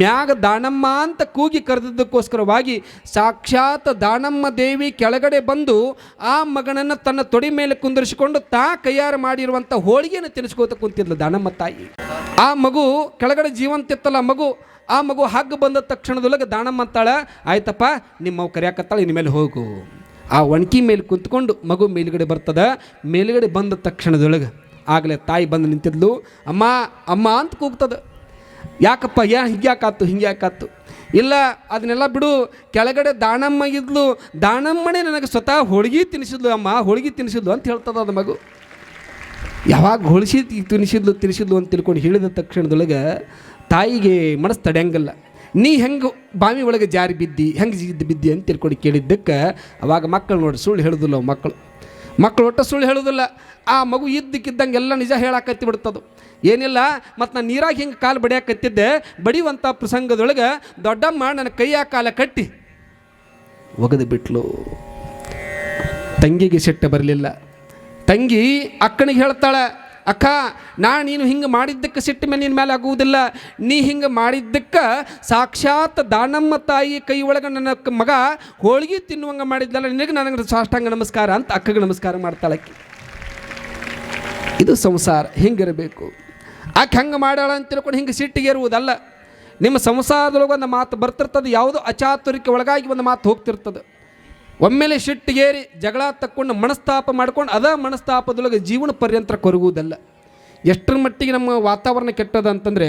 ಮ್ಯಾಗ ದಾನಮ್ಮ ಅಂತ ಕೂಗಿ ಕರೆದಿದ್ದಕ್ಕೋಸ್ಕರವಾಗಿ ಸಾಕ್ಷಾತ್ ದಾನಮ್ಮ ದೇವಿ ಕೆಳಗಡೆ ಬಂದು ಆ ಮಗನನ್ನು ತನ್ನ ತೊಡಿ ಮೇಲೆ ಕುಂದರಿಸಿಕೊಂಡು ತಾ ಕೈಯಾರು ಮಾಡಿರುವಂಥ ಹೋಳಿಗೆಯನ್ನು ತಿನ್ನಿಸ್ಕೋತ ಕುಂತಿದ್ಲು ದಾನಮ್ಮ ತಾಯಿ. ಆ ಮಗು ಕೆಳಗಡೆ ಜೀವಂತಿತ್ತಲ್ಲ ಮಗು, ಆ ಮಗು ಹಗ್ಗ ಬಂದ ತಕ್ಷಣದೊಳಗೆ ದಾನಮ್ಮ ಅಂತಾಳೆ, ಆಯ್ತಪ್ಪ, ನಿಮ್ಮವ್ ಕರಿಯಾಕತ್ತಾಳ, ಇನ್ಮೇಲೆ ಹೋಗು. ಆ ಒಣಕಿ ಮೇಲೆ ಕುಂತ್ಕೊಂಡು ಮಗು ಮೇಲುಗಡೆ ಬರ್ತದ, ಮೇಲುಗಡೆ ಬಂದ ತಕ್ಷಣದೊಳಗೆ ಆಗಲೇ ತಾಯಿ ಬಂದು ನಿಂತಿದ್ಲು. ಅಮ್ಮ ಅಮ್ಮ ಅಂತ ಕೂಗ್ತದ. ಯಾಕಪ್ಪ ಯಾ ಹಿಂಗ್ಯಾಕಾತು ಹಿಂಗ್ಯಾಕಾತು? ಇಲ್ಲ, ಅದನ್ನೆಲ್ಲ ಬಿಡು. ಕೆಳಗಡೆ ದಾಣಮ್ಮ ಇದ್ಲು. ದಾಣಮ್ಮನೇ ನನಗೆ ಸ್ವತಃ ಹೋಳಿಗೆ ತಿನ್ನಿಸಿದ್ಲು ಅಮ್ಮ, ಹೋಳಿಗೆ ತಿನ್ನಿಸಿದ್ಲು ಅಂತ ಹೇಳ್ತದ ಅದು ಮಗು. ಯಾವಾಗ ಹೋಳಿಸಿ ತಿನ್ನಿಸಿದ್ಲು ತಿನ್ನಿಸಿದ್ಲು ಅಂತ ತಿಳ್ಕೊಂಡು ಹೇಳಿದ ತಕ್ಷಣದೊಳಗೆ ತಾಯಿಗೆ ಮನಸ್ಸು ತಡೆಯಂಗಲ್ಲ. ನೀ ಹೆಂಗೆ ಬಾವಿ ಒಳಗೆ ಜಾರಿ ಬಿದ್ದಿ, ಹೆಂಗೆ ಬಿದ್ದಿ ಅಂತ ತಿಳ್ಕೊಂಡು ಕೇಳಿದ್ದಕ್ಕೆ ಅವಾಗ ಮಕ್ಕಳು ನೋಡಿ ಸುಳ್ಳು ಹೇಳಿದ್ಲು ಮಕ್ಕಳು. ಮಕ್ಕಳು ಒಟ್ಟು ಸುಳ್ಳು ಹೇಳೋದಿಲ್ಲ. ಆ ಮಗು ಇದ್ದಕ್ಕಿದ್ದಂಗೆ ಎಲ್ಲ ನಿಜ ಹೇಳಾಕತ್ತಿ ಬಿಡ್ತದು. ಏನಿಲ್ಲ, ಮತ್ತು ನಾನು ನೀರಾಗಿ ಹಿಂಗೆ ಕಾಲು ಬಡಿಯಾಕತ್ತಿದ್ದೆ. ಬಡಿಯುವಂಥ ಪ್ರಸಂಗದೊಳಗೆ ದೊಡ್ಡಮ್ಮ ನನ್ನ ಕೈಯ ಕಾಲ ಕಟ್ಟಿ, ಒಗೆದು ಬಿಟ್ಲು. ತಂಗಿಗೆ ಸಿಟ್ಟು ಬರಲಿಲ್ಲ. ತಂಗಿ ಅಕ್ಕನಿಗೆ ಹೇಳ್ತಾಳೆ ಅಕ್ಕ, ನಾ ನೀನು ಹಿಂಗೆ ಮಾಡಿದ್ದಕ್ಕೆ ಸಿಟ್ಟು ಮೇಲೆ ನಿನ್ನ ಮೇಲೆ ಆಗುವುದಿಲ್ಲ. ನೀ ಹಿಂಗೆ ಮಾಡಿದ್ದಕ್ಕೆ ಸಾಕ್ಷಾತ್ ದಾನಮ್ಮ ತಾಯಿ ಕೈ ಒಳಗೆ ನನ್ನ ಮಗ ಹೋಳಿಗೆ ತಿನ್ನುವಂಗೆ ಮಾಡಿದ್ದಲ್ಲ ನಿನಗೆ ನನಗೆ ಸಾಷ್ಟಾಂಗ ನಮಸ್ಕಾರ ಅಂತ ಅಕ್ಕಗೆ ನಮಸ್ಕಾರ ಮಾಡ್ತಾಳಕ್ಕೆ ಇದು ಸಂಸಾರ, ಹಿಂಗಿರಬೇಕು. ಆಕೆ ಹಂಗೆ ಮಾಡ್ಯಾಳ ಅಂತ ತಿಳ್ಕೊಂಡು ಹಿಂಗೆ ಸಿಟ್ಟಿಗೆ ಇರುವುದಲ್ಲ ನಿಮ್ಮ ಸಂಸಾರದೊಳಗೆ ಒಂದು ಮಾತು ಬರ್ತಿರ್ತದೆ, ಯಾವುದೋ ಅಚಾತುರ್ಯಕ್ಕೆ ಒಳಗಾಗಿ ಒಂದು ಮಾತು ಹೋಗ್ತಿರ್ತದೆ. ಒಮ್ಮೆಲೆ ಸಿಟ್ಟಿಗೇರಿ ಜಗಳ ತಕ್ಕೊಂಡು ಮನಸ್ತಾಪ ಮಾಡ್ಕೊಂಡು ಅದ ಮನಸ್ತಾಪದೊಳಗೆ ಜೀವನ ಪರ್ಯಂತರ ಕೊರಗುವುದಲ್ಲ. ಎಷ್ಟರ ಮಟ್ಟಿಗೆ ನಮ್ಮ ವಾತಾವರಣ ಕೆಟ್ಟದ ಅಂತಂದರೆ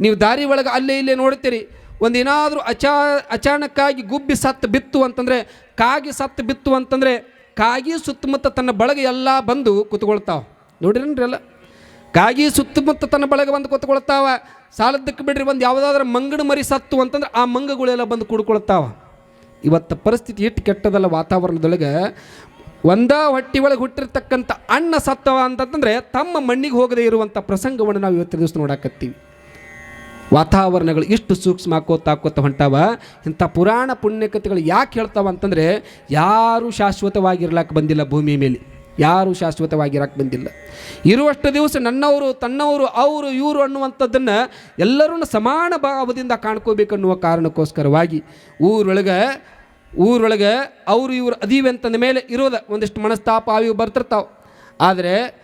ನೀವು ದಾರಿ ಒಳಗೆ ಅಲ್ಲೇ ಇಲ್ಲೇ ನೋಡ್ತೀರಿ, ಒಂದೇನಾದರೂ ಅಚಾ, ಅಚಾನಕ್ಕಾಗಿ ಗುಬ್ಬಿ ಸತ್ತು ಬಿತ್ತು ಅಂತಂದರೆ, ಕಾಗಿ ಸತ್ತು ಬಿತ್ತು ಅಂತಂದರೆ, ಕಾಗಿ ಸುತ್ತಮುತ್ತ ತನ್ನ ಬಳಗ ಎಲ್ಲ ಬಂದು ಕೂತ್ಕೊಳ್ತಾವೆ. ನೋಡಿರೇನ್ರಿ ಎಲ್ಲ? ಕಾಗಿ ಸುತ್ತಮುತ್ತ ತನ್ನ ಬಳಗ ಬಂದು ಕೂತ್ಕೊಳ್ತಾವ ಸಾಲದಕ್ಕೆ ಬಿಡ್ರಿ, ಒಂದು ಯಾವುದಾದ್ರೂ ಮಂಗನ ಮರಿ ಸತ್ತು ಅಂತಂದ್ರೆ ಆ ಮಂಗಗಳೆಲ್ಲ ಬಂದು ಕುಡ್ಕೊಳ್ತಾವ. ಇವತ್ತು ಪರಿಸ್ಥಿತಿ ಎಷ್ಟು ಕೆಟ್ಟದಲ್ಲ ವಾತಾವರಣದೊಳಗೆ. ಒಂದ ಹೊಟ್ಟಿ ಒಳಗೆ ಹುಟ್ಟಿರ್ತಕ್ಕಂಥ ಅಣ್ಣ ಸತ್ತವ ಅಂತಂತಂದ್ರೆ ತಮ್ಮ ಮಣ್ಣಿಗೆ ಹೋಗದೇ ಇರುವಂಥ ಪ್ರಸಂಗವನ್ನು ನಾವು ಇವತ್ತಿನ ದಿವಸ ನೋಡಾಕತ್ತೀವಿ. ವಾತಾವರಣಗಳು ಇಷ್ಟು ಸೂಕ್ಷ್ಮ ಹಾಕೋತ ಹಾಕೋತ ಹೊಂಟಾವ, ಇಂಥ ಪುರಾಣ ಪುಣ್ಯಕತೆಗಳು ಯಾಕೆ ಹೇಳ್ತಾವ ಅಂತಂದರೆ ಯಾರೂ ಶಾಶ್ವತವಾಗಿರ್ಲಾಕ ಬಂದಿಲ್ಲ ಭೂಮಿ ಮೇಲೆ. ಯಾರೂ ಶಾಶ್ವತವಾಗಿರಕ್ಕೆ ಬಂದಿಲ್ಲ. ಇರುವಷ್ಟು ದಿವಸ ನನ್ನವರು, ತನ್ನವರು, ಅವರು, ಇವರು ಅನ್ನುವಂಥದ್ದನ್ನು ಎಲ್ಲರೂ ಸಮಾನ ಭಾವದಿಂದ ಕಾಣ್ಕೋಬೇಕನ್ನುವ ಕಾರಣಕ್ಕೋಸ್ಕರವಾಗಿ ಊರೊಳಗೆ ಊರೊಳಗೆ ಅವರು ಇವರು ಅದೀವಿ ಅಂತಂದ ಮೇಲೆ ಇರೋದ ಒಂದಿಷ್ಟು ಮನಸ್ತಾಪ ಅವು ಬರ್ತಿರ್ತಾವೆ. ಆದರೆ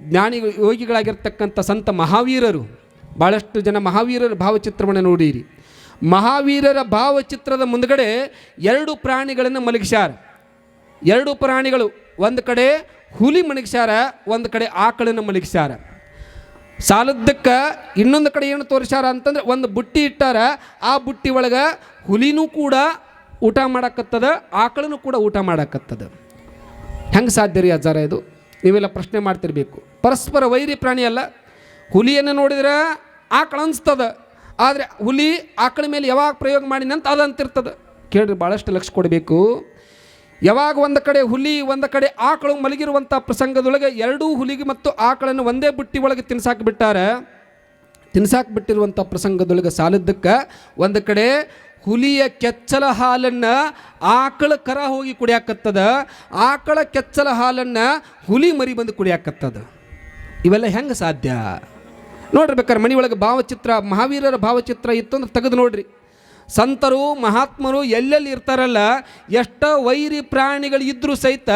ಜ್ಞಾನಿ ಯೋಗಿಗಳಾಗಿರ್ತಕ್ಕಂಥ ಸಂತ ಮಹಾವೀರರು ಭಾಳಷ್ಟು ಜನ ಮಹಾವೀರರ ಭಾವಚಿತ್ರವನ್ನು ನೋಡಿರಿ. ಮಹಾವೀರರ ಭಾವಚಿತ್ರದ ಮುಂದ್ಗಡೆ ಎರಡು ಪ್ರಾಣಿಗಳನ್ನು ಮಲಗಿಸ್ಯಾರ. ಎರಡು ಪ್ರಾಣಿಗಳು ಒಂದು ಕಡೆ ಹುಲಿ ಮಲಗಿಸ್ಯಾರ ಒಂದು ಕಡೆ ಆಕಳನ್ನು ಮಲಗಿಸ್ಯಾರ ಸಾಲದ್ದಕ್ಕೆ ಇನ್ನೊಂದು ಕಡೆ ಏನು ತೋರಿಸ್ಯಾರ ಅಂತಂದ್ರೆ ಒಂದು ಬುಟ್ಟಿ ಇಟ್ಟಾರ, ಆ ಬುಟ್ಟಿ ಒಳಗೆ ಹುಲಿನೂ ಕೂಡ ಊಟ ಮಾಡಕತ್ತದ ಆಕಳನ್ನು ಕೂಡ ಊಟ ಮಾಡಕತ್ತದ. ಹೆಂಗೆ ಸಾಧ್ಯ ರೀ ಅಜ್ಜಾರ ಇದು? ನೀವೆಲ್ಲ ಪ್ರಶ್ನೆ ಮಾಡ್ತಿರ್ಬೇಕು. ಪರಸ್ಪರ ವೈರಿ ಪ್ರಾಣಿ ಅಲ್ಲ. ಹುಲಿಯನ್ನು ನೋಡಿದ್ರೆ ಆಕಳ ಅನಿಸ್ತದ, ಆದರೆ ಹುಲಿ ಆಕಳ ಮೇಲೆ ಯಾವಾಗ ಪ್ರಯೋಗ ಮಾಡಿನಂತ ಅದು ಅಂತಿರ್ತದೆ ಕೇಳ್ರಿ ಭಾಳಷ್ಟು ಲಕ್ಷ ಕೊಡಬೇಕು. ಯಾವಾಗ ಒಂದು ಕಡೆ ಹುಲಿ, ಒಂದು ಕಡೆ ಆಕಳು ಮಲಗಿರುವಂಥ ಪ್ರಸಂಗದೊಳಗೆ ಎರಡೂ ಹುಲಿಗೆ ಮತ್ತು ಆಕಳನ್ನು ಒಂದೇ ಬುಟ್ಟಿ ಒಳಗೆ ತಿನ್ಸಾಕಿ ಬಿಟ್ಟಾರ. ತಿನ್ಸಾಕ್ ಬಿಟ್ಟಿರುವಂಥ ಪ್ರಸಂಗದೊಳಗೆ ಸಾಲದ್ದಕ್ಕೆ ಒಂದು ಕಡೆ ಹುಲಿಯ ಕೆಚ್ಚಲ ಹಾಲನ್ನು ಆಕಳ ಕರ ಹೋಗಿ ಕುಡಿಯಾಕತ್ತದ, ಆಕಳ ಕೆಚ್ಚಲ ಹಾಲನ್ನು ಹುಲಿ ಮರಿ ಬಂದು ಕುಡಿಯಾಕತ್ತದ. ಇವೆಲ್ಲ ಹೆಂಗೆ ಸಾಧ್ಯ? ನೋಡ್ರಿ ಬೇಕಾದ್ರೆ ಮನೆ ಒಳಗೆ ಭಾವಚಿತ್ರ, ಮಹಾವೀರರ ಭಾವಚಿತ್ರ ಇತ್ತು ಅಂದ್ರೆ ತೆಗೆದು ನೋಡ್ರಿ. ಸಂತರು, ಮಹಾತ್ಮರು ಎಲ್ಲೆಲ್ಲಿ ಇರ್ತಾರಲ್ಲ, ಎಷ್ಟ ವೈರಿ ಪ್ರಾಣಿಗಳು ಇದ್ರೂ ಸಹಿತ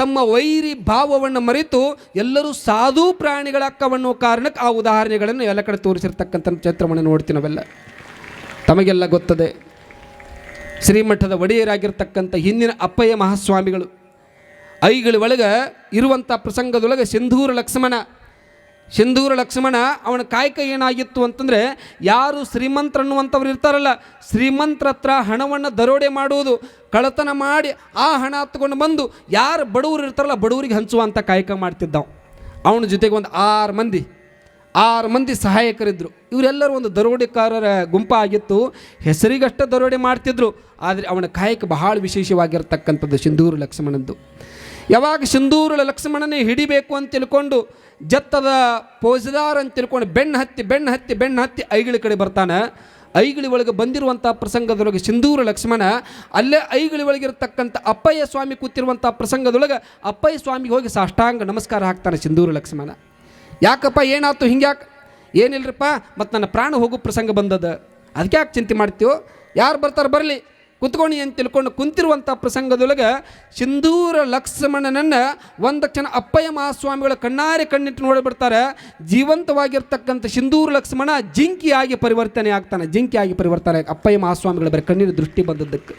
ತಮ್ಮ ವೈರಿ ಭಾವವನ್ನು ಮರೆತು ಎಲ್ಲರೂ ಸಾಧು ಪ್ರಾಣಿಗಳಕ್ಕವನ್ನೋ ಕಾರಣಕ್ಕೆ ಆ ಉದಾಹರಣೆಗಳನ್ನು ಎಲ್ಲ ಕಡೆ ತೋರಿಸಿರ್ತಕ್ಕಂಥ ಚಿತ್ರವನ್ನು ನೋಡ್ತೀವಿ ನಾವೆಲ್ಲ. ತಮಗೆಲ್ಲ ಗೊತ್ತದೆ. ಶ್ರೀಮಠದ ಒಡೆಯರಾಗಿರ್ತಕ್ಕಂಥ ಹಿಂದಿನ ಅಪ್ಪಯ್ಯ ಮಹಾಸ್ವಾಮಿಗಳು, ಐಗಳ ಒಳಗೆ ಇರುವಂಥ ಪ್ರಸಂಗದೊಳಗೆ ಸಿಂಧೂರ ಲಕ್ಷ್ಮಣ ಸಿಂಧೂರ ಲಕ್ಷ್ಮಣ ಅವನ ಕಾಯಕ ಏನಾಗಿತ್ತು ಅಂತಂದರೆ ಯಾರು ಶ್ರೀಮಂತ್ರ ಅನ್ನುವಂಥವ್ರು ಇರ್ತಾರಲ್ಲ ಶ್ರೀಮಂತ್ರ ಹತ್ರ ಹಣವನ್ನು ದರೋಡೆ ಮಾಡುವುದು ಕಳತನ ಮಾಡಿ ಆ ಹಣ ಹತ್ಕೊಂಡು ಬಂದು ಯಾರು ಬಡವರು ಇರ್ತಾರಲ್ಲ, ಬಡವರಿಗೆ ಹಂಚುವಂಥ ಕಾಯಕ ಮಾಡ್ತಿದ್ದವು. ಅವನ ಜೊತೆಗೆ ಒಂದು ಆರು ಮಂದಿ ಆರು ಮಂದಿ ಸಹಾಯಕರಿದ್ದರು ಇವರೆಲ್ಲರೂ ಒಂದು ದರೋಡೆಕಾರರ ಗುಂಪಾಗಿತ್ತು ಹೆಸರಿಗಷ್ಟೇ ದರೋಡೆ ಮಾಡ್ತಿದ್ರು. ಆದರೆ ಅವನ ಕಾಯಕ ಬಹಳ ವಿಶೇಷವಾಗಿರ್ತಕ್ಕಂಥದ್ದು ಸಿಂಧೂರು ಲಕ್ಷ್ಮಣದ್ದು ಯಾವಾಗ ಸಿಂಧೂರು ಲಕ್ಷ್ಮಣನೇ ಹಿಡಿಬೇಕು ಅಂತ ತಿಳ್ಕೊಂಡು ಜತ್ತದ ಪೋಜದಾರ್ ಅಂತ ತಿಳ್ಕೊಂಡು ಬೆನ್ನು ಹತ್ತಿ ಬೆನ್ನು ಹತ್ತಿ ಬೆನ್ನು ಹತ್ತಿ ಐಗಳ ಕಡೆ ಬರ್ತಾನೆ. ಐಗಳಿ ಒಳಗೆ ಬಂದಿರುವಂಥ ಪ್ರಸಂಗದೊಳಗೆ ಸಿಂಧೂರ ಲಕ್ಷ್ಮಣ, ಅಲ್ಲೇ ಐಗಳಿ ಒಳಗಿರತಕ್ಕಂಥ ಅಪ್ಪಯ್ಯ ಸ್ವಾಮಿ ಕೂತಿರುವಂಥ ಪ್ರಸಂಗದೊಳಗೆ ಅಪ್ಪಯ್ಯ ಸ್ವಾಮಿಗೆ ಹೋಗಿ ಸಾಷ್ಟಾಂಗ ನಮಸ್ಕಾರ ಹಾಕ್ತಾನೆ ಸಿಂಧೂರ ಲಕ್ಷ್ಮಣ. ಯಾಕಪ್ಪ ಏನಾಯ್ತು ಹಿಂಗ್ಯಾಕೆ? ಏನಿಲ್ಲರಿಪ್ಪ ಮತ್ತು ನನ್ನ ಪ್ರಾಣ ಹೋಗೋ ಪ್ರಸಂಗ ಬಂದದ. ಅದಕ್ಕೆ ಯಾಕೆ ಚಿಂತೆ ಮಾಡ್ತೀವೋ ಯಾರು ಬರ್ತಾರೆ ಬರಲಿ. ಕುತ್ಕೊಂಡು ಅಂತ ತಿಳ್ಕೊಂಡು ಕುಂತಿರುವಂಥ ಪ್ರಸಂಗದೊಳಗೆ ಸಿಂಧೂರ ಲಕ್ಷ್ಮಣನನ್ನು ಒಂದು ಕ್ಷಣ ಅಪ್ಪಯ್ಯ ಮಹಾಸ್ವಾಮಿಗಳ ಕಣ್ಣಾರೆ ಕಣ್ಣಿಟ್ಟು ನೋಡಿಬಿಡ್ತಾರೆ ಜೀವಂತವಾಗಿರ್ತಕ್ಕಂಥ ಸಿಂಧೂರ ಲಕ್ಷ್ಮಣ ಜಿಂಕಿಯಾಗಿ ಪರಿವರ್ತನೆ ಆಗ್ತಾನೆ ಜಿಂಕಿಯಾಗಿ ಪರಿವರ್ತನೆ ಅಪ್ಪಯ್ಯ ಮಹಾಸ್ವಾಮಿಗಳು ಬರೀ ಕಣ್ಣಿನ ದೃಷ್ಟಿ ಬಂದದ್ದಕ್ಕೆ.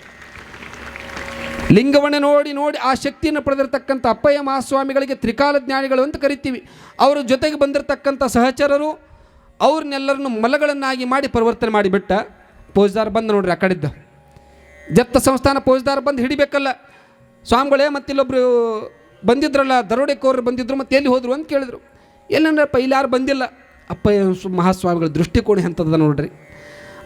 ಲಿಂಗವನ್ನು ನೋಡಿ ನೋಡಿ ಆ ಶಕ್ತಿಯನ್ನು ಪಡೆದಿರತಕ್ಕಂಥ ಅಪ್ಪಯ್ಯ ಮಹಾಸ್ವಾಮಿಗಳಿಗೆ ತ್ರಿಕಾಲ ಜ್ಞಾನಿಗಳು ಅಂತ ಕರಿತೀವಿ. ಅವರ ಜೊತೆಗೆ ಬಂದಿರತಕ್ಕಂಥ ಸಹಚರರು ಅವ್ರನ್ನೆಲ್ಲರನ್ನು ಮಲಗಳನ್ನಾಗಿ ಮಾಡಿ ಪರಿವರ್ತನೆ ಮಾಡಿಬಿಟ್ಟ ಪೋಜ್ದಾರ್ ಬಂದು ನೋಡ್ರಿ ಆ ಕಡೆದ್ದು. ಜತ್ತ ಸಂಸ್ಥಾನ ಪೋಜ್ದಾರ ಬಂದು ಹಿಡಿಬೇಕಲ್ಲ. ಸ್ವಾಮಿಗಳೇ ಮತ್ತಿಲ್ಲೊಬ್ರು ಬಂದಿದ್ರಲ್ಲ ದರೋಡೆಕೋರು ಬಂದಿದ್ರು ಮತ್ತೆ ಎಲ್ಲಿ ಹೋದ್ರು ಅಂತ ಕೇಳಿದ್ರು. ಎಲ್ಲಂದ್ರಪ್ಪ ಇಲ್ಲಿ ಬಂದಿಲ್ಲ. ಅಪ್ಪ ಮಹಾಸ್ವಾಮಿಗಳ ದೃಷ್ಟಿಕೋಣ ಎಂಥದ್ದು ನೋಡ್ರಿ.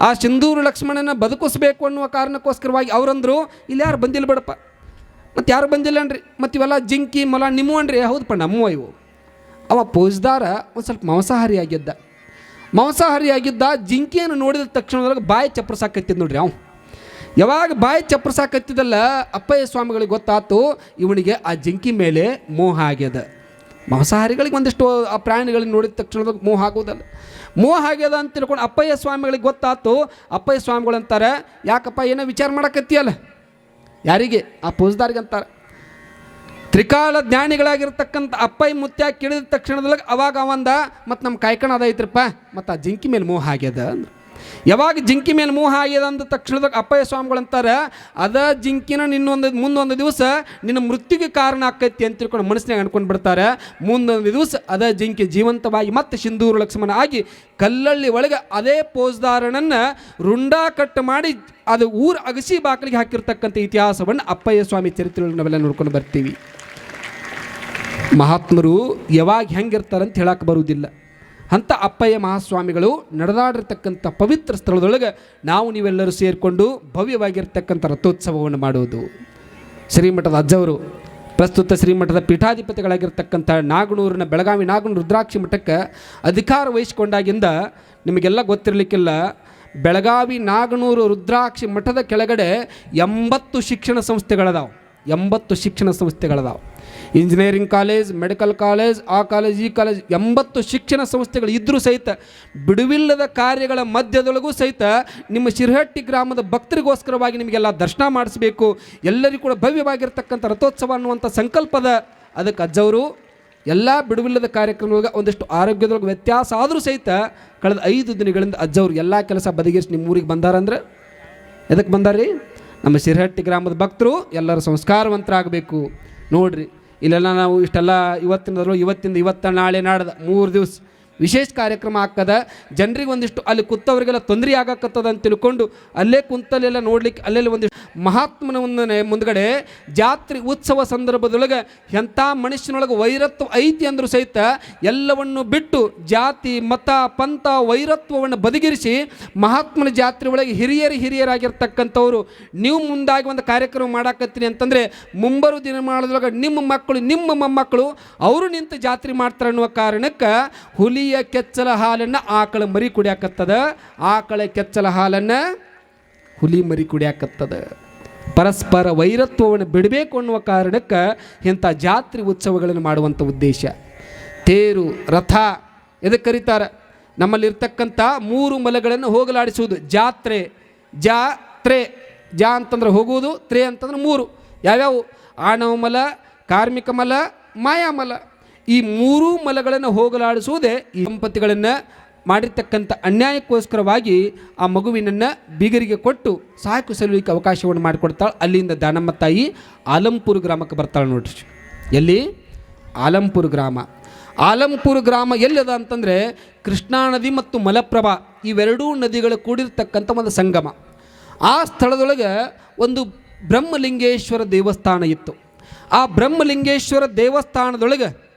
ಆ ಸಿಂಧೂರು ಲಕ್ಷ್ಮಣನ ಬದುಕಿಸ್ಬೇಕು ಅನ್ನುವ ಕಾರಣಕ್ಕೋಸ್ಕರವಾಗಿ ಅವರಂದ್ರು, ಇಲ್ಲಿ ಯಾರು ಬಂದಿಲ್ಲ ಬಿಡಪ್ಪ. ಮತ್ತು ಯಾರು ಬಂದಿಲ್ಲ ಅನ್ರಿ. ಮತ್ತು ಇವೆಲ್ಲ ಜಿಂಕಿ, ಮೊಲ ನಿಮ್ಮವನ್ರಿ ಹೌದಪ್ಪ ನಮ್ಮವ ಇವು. ಅವ ಪೋಜ್ದಾರ ಒಂದು ಸ್ವಲ್ಪ ಮಾಂಸಾಹಾರಿ ಆಗಿದ್ದ. ಮಾಂಸಾಹಾರಿ ಆಗಿದ್ದ, ಜಿಂಕಿಯನ್ನು ನೋಡಿದ ತಕ್ಷಣದೊಳಗೆ ಬಾಯಿ ಚಪ್ಪರ್ಸಾಕತ್ತಿದ್ ನೋಡ್ರಿ ಅವ. ಯಾವಾಗ ಬಾಯಿ ಚಪ್ಪರ್ಸಾಕತ್ತಿದಲ್ಲ ಅಪ್ಪಯ್ಯ ಸ್ವಾಮಿಗಳಿಗೆ ಗೊತ್ತಾತು, ಇವನಿಗೆ ಆ ಜಿಂಕಿ ಮೇಲೆ ಮೋಹ ಆಗ್ಯದ. ಮಾಂಸಾಹಾರಿಗಳಿಗೆ ಒಂದಿಷ್ಟು, ಆ ಪ್ರಾಣಿಗಳಿಗೆ ನೋಡಿದ ತಕ್ಷಣದಾಗ ಮೋಹ ಆಗೋದಲ್ಲ ಮೋಹ ಆಗ್ಯದ ಅಂತ ತಿಳ್ಕೊಂಡು ಅಪ್ಪಯ್ಯ ಸ್ವಾಮಿಗಳಿಗೆ ಗೊತ್ತಾತು. ಅಪ್ಪಯ್ಯ ಸ್ವಾಮಿಗಳು ಅಂತಾರೆ, ಯಾಕಪ್ಪ, ಏನೋ ವಿಚಾರ ಮಾಡಕತ್ತೀಯಲ್ಲ? ಯಾರಿಗೆ? ಆ ಪೂಜ್ದಾರಿಗೆ ಅಂತಾರೆ ತ್ರಿಕಾಲ ಜ್ಞಾನಿಗಳಾಗಿರ್ತಕ್ಕಂಥ ಅಪ್ಪಯ್ಯ ಮುತ್ಯ ಕೇಳಿದ ತಕ್ಷಣದೊಳಗೆ ಅವಾಗ ಅವಂದ, ಮತ್ತು ನಮ್ಮ ಕಾಯ್ಕಣ ಅದೈತ್ರಪ್ಪ ಮತ್ತು ಆ ಜಿಂಕಿ ಮೇಲೆ ಮೋಹ ಆಗ್ಯದ ಅಂದ್ರೆ. ಯಾವಾಗ ಜಿಂಕಿ ಮೇಲೆ ಮೋಹ ಆಗ್ಯದ ಅಂದ ತಕ್ಷಣದಾಗ ಅಪ್ಪಯ್ಯ ಸ್ವಾಮಿಗಳು ಅಂತಾರೆ, ಅದ ಜಿಂಕಿನ ನಿನ್ನೊಂದು ಮುಂದೊಂದು ದಿವಸ ನಿನ್ನ ಮೃತ್ಯುಗೆ ಕಾರಣ ಆಕೈತಿ ಅಂತ ತಿಳ್ಕೊಂಡು ಮನಸ್ಸಿನಾಗ ಅನ್ಕೊಂಡು ಬಿಡ್ತಾರೆ. ಮುಂದೊಂದು ದಿವಸ ಅದ ಜಿಂಕಿ ಜೀವಂತವಾಗಿ ಮತ್ತೆ ಸಿಂಧೂರು ಲಕ್ಷ್ಮಣ ಆಗಿ ಕಲ್ಲಳ್ಳಿ ಒಳಗೆ ಅದೇ ಪೋಸ್ದಾರನನ್ನು ರುಂಡಾ ಕಟ್ ಮಾಡಿ ಅದು ಊರ ಅಗಸಿ ಬಾಕಲಿಗೆ ಹಾಕಿರ್ತಕ್ಕಂಥ ಇತಿಹಾಸವನ್ನು ಅಪ್ಪಯ್ಯ ಸ್ವಾಮಿ ಚರಿತ್ರೆಗಳು ನಾವೆಲ್ಲ ನೋಡ್ಕೊಂಡು ಬರ್ತೀವಿ. ಮಹಾತ್ಮರು ಯಾವಾಗ ಹೆಂಗಿರ್ತಾರಂತ ಹೇಳಕ್ಕೆ ಬರುವುದಿಲ್ಲ. ಅಂಥ ಅಪ್ಪಯ್ಯ ಮಹಾಸ್ವಾಮಿಗಳು ನಡೆದಾಡಿರ್ತಕ್ಕಂಥ ಪವಿತ್ರ ಸ್ಥಳದೊಳಗೆ ನಾವು ನೀವೆಲ್ಲರೂ ಸೇರಿಕೊಂಡು ಭವ್ಯವಾಗಿರ್ತಕ್ಕಂಥ ರಥೋತ್ಸವವನ್ನು ಮಾಡುವುದು. ಶ್ರೀಮಠದ ಅಜ್ಜವರು, ಪ್ರಸ್ತುತ ಶ್ರೀಮಠದ ಪೀಠಾಧಿಪತಿಗಳಾಗಿರ್ತಕ್ಕಂಥ ನಾಗನೂರಿನ ಬೆಳಗಾವಿ ನಾಗನೂರು ರುದ್ರಾಕ್ಷಿ ಮಠಕ್ಕೆ ಅಧಿಕಾರ ವಹಿಸಿಕೊಂಡಾಗಿಂದ ನಿಮಗೆಲ್ಲ ಗೊತ್ತಿರಲಿಕ್ಕಿಲ್ಲ, ಬೆಳಗಾವಿ ನಾಗನೂರು ರುದ್ರಾಕ್ಷಿ ಮಠದ ಕೆಳಗಡೆ ಎಂಬತ್ತು ಶಿಕ್ಷಣ ಸಂಸ್ಥೆಗಳದಾವೆ. ಎಂಬತ್ತು ಶಿಕ್ಷಣ ಸಂಸ್ಥೆಗಳದಾವೆ. ಇಂಜಿನಿಯರಿಂಗ್ ಕಾಲೇಜ್ ಮೆಡಿಕಲ್ ಕಾಲೇಜ್ ಆ ಕಾಲೇಜ್ ಈ ಕಾಲೇಜ್ ಎಂಬತ್ತು ಶಿಕ್ಷಣ ಸಂಸ್ಥೆಗಳು ಇದ್ದರೂ ಸಹಿತ ಬಿಡುವಿಲ್ಲದ ಕಾರ್ಯಗಳ ಮಧ್ಯದೊಳಗೂ ಸಹಿತ ನಿಮ್ಮ ಶಿರಹಟ್ಟಿ ಗ್ರಾಮದ ಭಕ್ತರಿಗೋಸ್ಕರವಾಗಿ ನಿಮಗೆಲ್ಲ ದರ್ಶನ ಮಾಡಿಸಬೇಕು. ಎಲ್ಲರಿಗೂ ಕೂಡ ಭವ್ಯವಾಗಿರ್ತಕ್ಕಂಥ ರಥೋತ್ಸವ ಅನ್ನುವಂಥ ಸಂಕಲ್ಪದ ಅದಕ್ಕೆ ಅಜ್ಜವರು ಎಲ್ಲ ಬಿಡುವಿಲ್ಲದ ಕಾರ್ಯಕ್ರಮಗಳಿಗೆ ಒಂದಿಷ್ಟು ಆರೋಗ್ಯದೊಳಗೆ ವ್ಯತ್ಯಾಸ ಆದರೂ ಸಹಿತ ಕಳೆದ ಐದು ದಿನಗಳಿಂದ ಅಜ್ಜವ್ರು ಎಲ್ಲ ಕೆಲಸ ಬದಿಗಿರಿಸಿ ನಿಮ್ಮ ಊರಿಗೆ ಬಂದಾರಂದ್ರೆ? ಎದಕ್ಕೆ ಬಂದಾರ್ರಿ? ನಮ್ಮ ಶಿರಹಟ್ಟಿ ಗ್ರಾಮದ ಭಕ್ತರು ಎಲ್ಲರೂ ಸಂಸ್ಕಾರವಂತರಾಗಬೇಕು. ನೋಡ್ರಿ. ಇಲ್ಲೆಲ್ಲ ನಾವು ಇಷ್ಟೆಲ್ಲ ಇವತ್ತಿನದ್ರು ಇವತ್ತಿಂದ ಇವತ್ತ ನಾಳೆ ನಾಡ್ದ ಮೂರು ದಿವಸ ವಿಶೇಷ ಕಾರ್ಯಕ್ರಮ ಆಗ್ತದ ಜನರಿಗೆ ಒಂದಿಷ್ಟು ಅಲ್ಲಿ ಕುತ್ತವರಿಗೆಲ್ಲ ತೊಂದರೆ ಆಗಕತ್ತದ ಅಂತ ತಿಳ್ಕೊಂಡು ಅಲ್ಲೇ ಕುಂತಲ್ಲೆಲ್ಲ ನೋಡ್ಲಿಕ್ಕೆ ಅಲ್ಲೆಲ್ಲ ಒಂದಿಷ್ಟು ಮಹಾತ್ಮನ ಒಂದನೆ ಮುಂದ್ಗಡೆ ಜಾತ್ರೆ ಉತ್ಸವ ಸಂದರ್ಭದೊಳಗೆ ಎಂಥ ಮನುಷ್ಯನೊಳಗೆ ವೈರತ್ವ ಐತಿ ಅಂದರೂ ಸಹಿತ ಎಲ್ಲವನ್ನು ಬಿಟ್ಟು ಜಾತಿ, ಮತ, ಪಂಥ, ವೈರತ್ವವನ್ನು ಬದಿಗಿರಿಸಿ ಮಹಾತ್ಮನ ಜಾತ್ರೆ ಒಳಗೆ ಹಿರಿಯರು ಹಿರಿಯರಾಗಿರ್ತಕ್ಕಂಥವ್ರು, ನೀವು ಮುಂದಾಗಿ ಒಂದು ಕಾರ್ಯಕ್ರಮ ಮಾಡಾಕತ್ತೀನಿ ಅಂತಂದರೆ ಮುಂಬರು ದಿನಮಾನದೊಳಗೆ ನಿಮ್ಮ ಮಕ್ಕಳು, ನಿಮ್ಮ ಮೊಮ್ಮಕ್ಕಳು, ಅವರು ನಿಂತು ಜಾತ್ರೆ ಮಾಡ್ತಾರೆ ಅನ್ನುವ ಕಾರಣಕ್ಕೆ ಹುಲಿಯ ಕೆಚ್ಚಲ ಹಾಲನ್ನು ಆಕಳ ಮರಿ ಕುಡಿಯಾಕತ್ತದ. ಆಕಳ ಕೆಚ್ಚಲ ಹಾಲನ್ನು ಹುಲಿ ಮರಿ ಕುಡಿಯಾಕತ್ತದ. ಪರಸ್ಪರ ವೈರತ್ವವನ್ನು ಬಿಡಬೇಕು ಅನ್ನುವ ಕಾರಣಕ್ಕೆ ಇಂಥ ಜಾತ್ರೆ ಉತ್ಸವಗಳನ್ನು ಮಾಡುವಂಥ ಉದ್ದೇಶ. ತೇರು, ರಥ ಎದಕ್ಕೆ ಕರೀತಾರೆ? ನಮ್ಮಲ್ಲಿರ್ತಕ್ಕಂಥ ಮೂರು ಮಲಗಳನ್ನು ಹೋಗಲಾಡಿಸುವುದು ಜಾತ್ರೆ ಜಾತ್ರೆ, ಜಾ ಅಂತಂದ್ರೆ ಹೋಗುವುದು, ತ್ರೇ ಅಂತಂದ್ರೆ ಮೂರು. ಯಾವ್ಯಾವು? ಆಣವ ಮಲ ಕಾರ್ಮಿಕ ಮಲ, ಮಾಯಾಮಲ. ಈ ಮೂರೂ ಮಲಗಳನ್ನು ಹೋಗಲಾಡಿಸುವುದೇ ಈ ದಂಪತಿಗಳನ್ನು ಮಾಡಿರ್ತಕ್ಕಂಥ ಅನ್ಯಾಯಕ್ಕೋಸ್ಕರವಾಗಿ ಆ ಮಗುವಿನನ್ನು ಬೀಗರಿಗೆ ಕೊಟ್ಟು ಸಾಕು ಸಲುವಿಕೆ ಅವಕಾಶವನ್ನು ಮಾಡಿಕೊಡ್ತಾಳೆ. ಅಲ್ಲಿಂದ ದಾನಮ್ಮ ತಾಯಿ ಆಲಂಪುರ ಗ್ರಾಮಕ್ಕೆ ಬರ್ತಾಳೆ ನೋಡ್ರಿ. ಎಲ್ಲಿ? ಆಲಂಪುರ ಗ್ರಾಮ. ಆಲಂಪುರ ಗ್ರಾಮ ಎಲ್ಲಿದೆ ಅಂತಂದರೆ ಕೃಷ್ಣಾ ನದಿ ಮತ್ತು ಮಲಪ್ರಭಾ ಇವೆರಡೂ ನದಿಗಳು ಕೂಡಿರ್ತಕ್ಕಂಥ ಒಂದು ಸಂಗಮ. ಆ ಸ್ಥಳದೊಳಗೆ ಒಂದು ಬ್ರಹ್ಮಲಿಂಗೇಶ್ವರ ದೇವಸ್ಥಾನ ಇತ್ತು. ಆ ಬ್ರಹ್ಮಲಿಂಗೇಶ್ವರ ದೇವಸ್ಥಾನದೊಳಗೆ